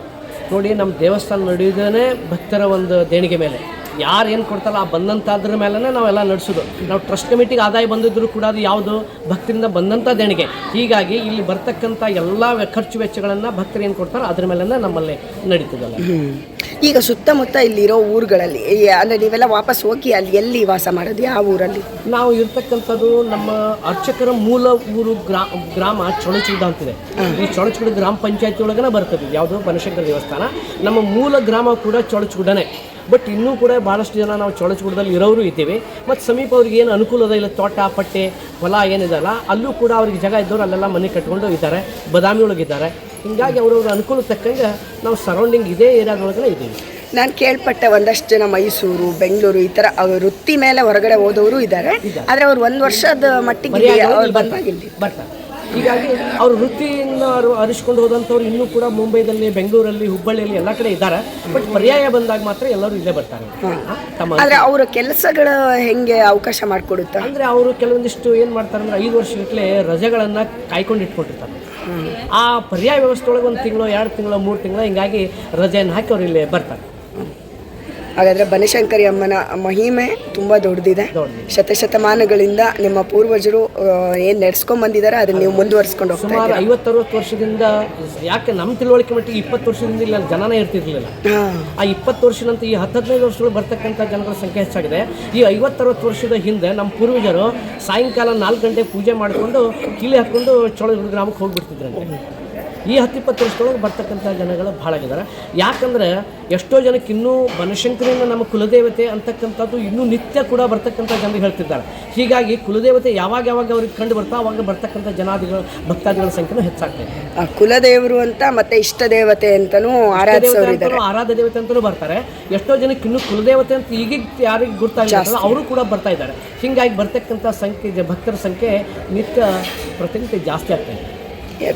D: ನೋಡಿ ನಮ್ಮ ದೇವಸ್ಥಾನ ನಡೆಯೋದೇ ಭಕ್ತರ ಒಂದು ದೇಣಿಗೆ ಮೇಲೆ. ಯಾರು ಏನು ಕೊಡ್ತಾರಲ್ಲ ಆ ಬಂದಂಥದ್ರ ಮೇಲೆ ನಾವೆಲ್ಲ ನಡೆಸೋದು. ನಾವು ಟ್ರಸ್ಟ್ ಕಮಿಟಿಗೆ ಆದಾಯ ಬಂದಿದ್ರು ಕೂಡ ಅದು ಯಾವುದು? ಭಕ್ತರಿಂದ ಬಂದಂಥ ದೇಣಿಗೆ. ಹೀಗಾಗಿ ಇಲ್ಲಿ ಬರ್ತಕ್ಕಂಥ ಎಲ್ಲ ಖರ್ಚು ವೆಚ್ಚಗಳನ್ನು ಭಕ್ತರು ಏನು ಕೊಡ್ತಾರೋ ಅದ್ರ ಮೇಲೆ ನಮ್ಮಲ್ಲಿ ನಡೀತದಲ್ಲ.
C: ಈಗ ಸುತ್ತಮುತ್ತ ಇಲ್ಲಿರೋ ಊರುಗಳಲ್ಲಿ ಅಂದರೆ ನೀವೆಲ್ಲ ವಾಪಸ್ ಹೋಗಿ ಅಲ್ಲಿ ಎಲ್ಲಿ ವಾಸ ಮಾಡೋದು? ಯಾವ ಊರಲ್ಲಿ?
D: ನಾವು ಇರ್ತಕ್ಕಂಥದ್ದು ನಮ್ಮ ಅರ್ಚಕರ ಮೂಲ ಊರು ಗ್ರಾ ಗ್ರಾಮ ಚೊಳಚುಡ ಅಂತಿದೆ. ಈ ಚೊಳಚುಡ ಗ್ರಾಮ ಪಂಚಾಯತಿ ಒಳಗೆ ಬರ್ತದೆ. ಯಾವುದೋ ಬನಶಂಕರ ದೇವಸ್ಥಾನ. ನಮ್ಮ ಮೂಲ ಗ್ರಾಮ ಕೂಡ ಚೊಳಚುಡನೇ ಬಟ್ ಇನ್ನೂ ಕೂಡ ಭಾಳಷ್ಟು ಜನ ನಾವು ಚೊಳಚುಡದಲ್ಲಿ ಇರೋರು ಇದ್ದೀವಿ. ಮತ್ತು ಸಮೀಪ ಅವ್ರಿಗೆ ಏನು ಅನುಕೂಲ ಇದೆ ಇಲ್ಲ? ತೋಟ ಪಟ್ಟೆ ಹೊಲ ಏನಿದೆಲ್ಲ ಅಲ್ಲೂ ಕೂಡ ಅವ್ರಿಗೆ ಜಾಗ ಇದ್ದವರು ಅಲ್ಲೆಲ್ಲ ಮನೆ ಕಟ್ಕೊಂಡು ಇದ್ದಾರೆ. ಬದಾಮಿ ಒಳಗಿದ್ದಾರೆ. ಹಿಂಗಾಗಿ ಅವ್ರವ್ರ ಅನುಕೂಲ ತಕ್ಕಂಗೆ ನಾವು ಸರೌಂಡಿಂಗ್ ಇದೇ ಏರಿಯಾದೊಳಗೆ ಇದ್ದೀವಿ.
C: ನಾನು ಕೇಳ್ಪಟ್ಟೆ ಒಂದಷ್ಟು ಜನ ಮೈಸೂರು ಬೆಂಗಳೂರು ಈ ಥರ ಅವ್ರ ವೃತ್ತಿ ಮೇಲೆ ಹೊರಗಡೆ ಹೋದವರು ಇದ್ದಾರೆ. ಆದರೆ ಅವ್ರು ಒಂದು ವರ್ಷದ ಮಟ್ಟಿಗೆ ಅವ್ರು
D: ಬರ್ತಾರೆ ಹೀಗಾಗಿ ಅವ್ರ ವೃತ್ತಿಯಿಂದ ಅವರು ಅರಿಸ್ಕೊಂಡು ಹೋದಂಥವ್ರು ಇನ್ನೂ ಕೂಡ ಮುಂಬೈದಲ್ಲಿ ಬೆಂಗಳೂರಲ್ಲಿ ಹುಬ್ಬಳ್ಳಿಯಲ್ಲಿ ಎಲ್ಲ ಕಡೆ ಇದ್ದಾರೆ. ಬಟ್ ಪರ್ಯಾಯ ಬಂದಾಗ ಮಾತ್ರ ಎಲ್ಲರೂ ಇಲ್ಲೇ ಬರ್ತಾರೆ.
C: ಆದರೆ ಅವರ ಕೆಲಸಗಳು ಹೆಂಗೆ ಅವಕಾಶ ಮಾಡಿಕೊಡುತ್ತೆ?
D: ಅಂದರೆ ಅವರು ಕೆಲವೊಂದಿಷ್ಟು ಏನು ಮಾಡ್ತಾರೆ ಅಂದರೆ ಐದು ವರ್ಷಗಟ್ಟಲೆ ರಜೆಗಳನ್ನು ಕಾಯ್ಕೊಂಡು ಇಟ್ಕೊಂಡಿರ್ತಾರೆ. ಆ ಪರ್ಯಾಯ ವ್ಯವಸ್ಥೆ ಒಳಗೆ ಒಂದು ತಿಂಗಳು, ಎರಡು ತಿಂಗಳು, ಮೂರು ತಿಂಗಳು, ಹಿಂಗಾಗಿ ರಜೆಯನ್ನು ಹಾಕಿ ಅವ್ರು ಇಲ್ಲಿ ಬರ್ತಾರೆ.
C: ಹಾಗಾದರೆ ಬನಶಂಕರಿ ಅಮ್ಮನ ಮಹಿಮೆ ತುಂಬ ದೊಡ್ಡದಿದೆ. ಶತಶತಮಾನಗಳಿಂದ ನಿಮ್ಮ ಪೂರ್ವಜರು ಏನು ನಡೆಸ್ಕೊಂಡ್ ಬಂದಿದ್ದಾರೆ ಅದನ್ನ ನೀವು ಮುಂದುವರಿಸ್ಕೊಂಡು ಹೋಗ್ತಾ
D: ಸುಮಾರು ಐವತ್ತರವತ್ತು ವರ್ಷದಿಂದ ಯಾಕೆ ನಮ್ಮ ತಿಳುವಳಿಕೆ ಮಟ್ಟಿಗೆ ಇಪ್ಪತ್ತು ವರ್ಷದಿಂದ ಇಲ್ಲ ಜನನೇ ಇರ್ತಿರ್ಲಿಲ್ಲ.
C: ಹಾಂ.
D: ಆ ಇಪ್ಪತ್ತು ವರ್ಷ ನಂತರ ಈ ಹತ್ತದೈದು ವರ್ಷಗಳು ಬರ್ತಕ್ಕಂಥ ಜನಗಳ ಸಂಖ್ಯೆ ಹೆಚ್ಚಾಗಿದೆ. ಈ ಐವತ್ತರವತ್ತು ವರ್ಷದ ಹಿಂದೆ ನಮ್ಮ ಪೂರ್ವಜರು ಸಾಯಂಕಾಲ ನಾಲ್ಕು ಗಂಟೆ ಪೂಜೆ ಮಾಡಿಕೊಂಡು ಕಿಲಿ ಹಾಕ್ಕೊಂಡು ಚೋಳ ಗ್ರಾಮಕ್ಕೆ ಹೋಗ್ಬಿಡ್ತಿದ್ರಂತೆ. ಈ ಹತ್ತಿಪ್ಪತ್ತು ವರ್ಷದೊಳಗೆ ಬರ್ತಕ್ಕಂಥ ಜನಗಳು ಭಾಳ ಆಗಿದ್ದಾರೆ. ಯಾಕಂದರೆ ಎಷ್ಟೋ ಜನಕ್ಕೆ ಇನ್ನೂ ಬನಶಂಕರಿನ ನಮ್ಮ ಕುಲದೇವತೆ ಅಂತಕ್ಕಂಥದ್ದು ಇನ್ನೂ ನಿತ್ಯ ಕೂಡ ಬರ್ತಕ್ಕಂಥ ಜನರು ಹೇಳ್ತಿದ್ದಾರೆ. ಹೀಗಾಗಿ ಕುಲದೇವತೆ ಯಾವಾಗ ಯಾವಾಗ ಅವ್ರಿಗೆ ಕಂಡು ಬರ್ತಾ ಅವಾಗ ಬರ್ತಕ್ಕಂಥ ಜನಾದಿಗಳು ಭಕ್ತಾದಿಗಳ ಸಂಖ್ಯೆನೂ
C: ಹೆಚ್ಚಾಗ್ತದೆ. ಕುಲದೇವರು ಅಂತ ಮತ್ತೆ ಇಷ್ಟ ದೇವತೆ
D: ಅಂತಲೂ ಆರಾಧ್ಯ ದೇವತೆ ಅಂತಲೂ ಬರ್ತಾರೆ. ಎಷ್ಟೋ ಜನಕ್ಕೆ ಇನ್ನೂ ಕುಲದೇವತೆ ಅಂತ ಈಗೀಗ ಯಾರಿಗೆ ಗೊತ್ತಾಗಿಲ್ಲ. ಅವರು ಕೂಡ ಬರ್ತಾ ಇದ್ದಾರೆ. ಹೀಗಾಗಿ ಬರ್ತಕ್ಕಂಥ ಸಂಖ್ಯೆ ಭಕ್ತರ ಸಂಖ್ಯೆ ನಿತ್ಯ ಪ್ರತಿನಿತ್ಯ ಜಾಸ್ತಿ ಆಗ್ತಾ ಇದೆ.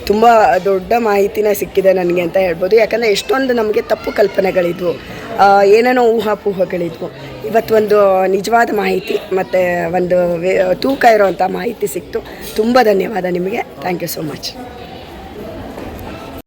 C: ತುಂಬ ದೊಡ್ಡ ಮಾಹಿತಿನ ಸಿಕ್ಕಿದೆ ನನಗೆ ಅಂತ ಹೇಳ್ಬೋದು. ಯಾಕಂದರೆ ಎಷ್ಟೊಂದು ನಮಗೆ ತಪ್ಪು ಕಲ್ಪನೆಗಳಿದ್ವು. ಏನೇನೋ ಊಹಾಪೂಹಗಳಿದ್ವು. ಇವತ್ತು ಒಂದು ನಿಜವಾದ ಮಾಹಿತಿ ಮತ್ತು ಒಂದು ತೂಕ ಇರೋವಂಥ ಮಾಹಿತಿ ಸಿಕ್ತು. ತುಂಬ ಧನ್ಯವಾದ ನಿಮಗೆ. Thank you so much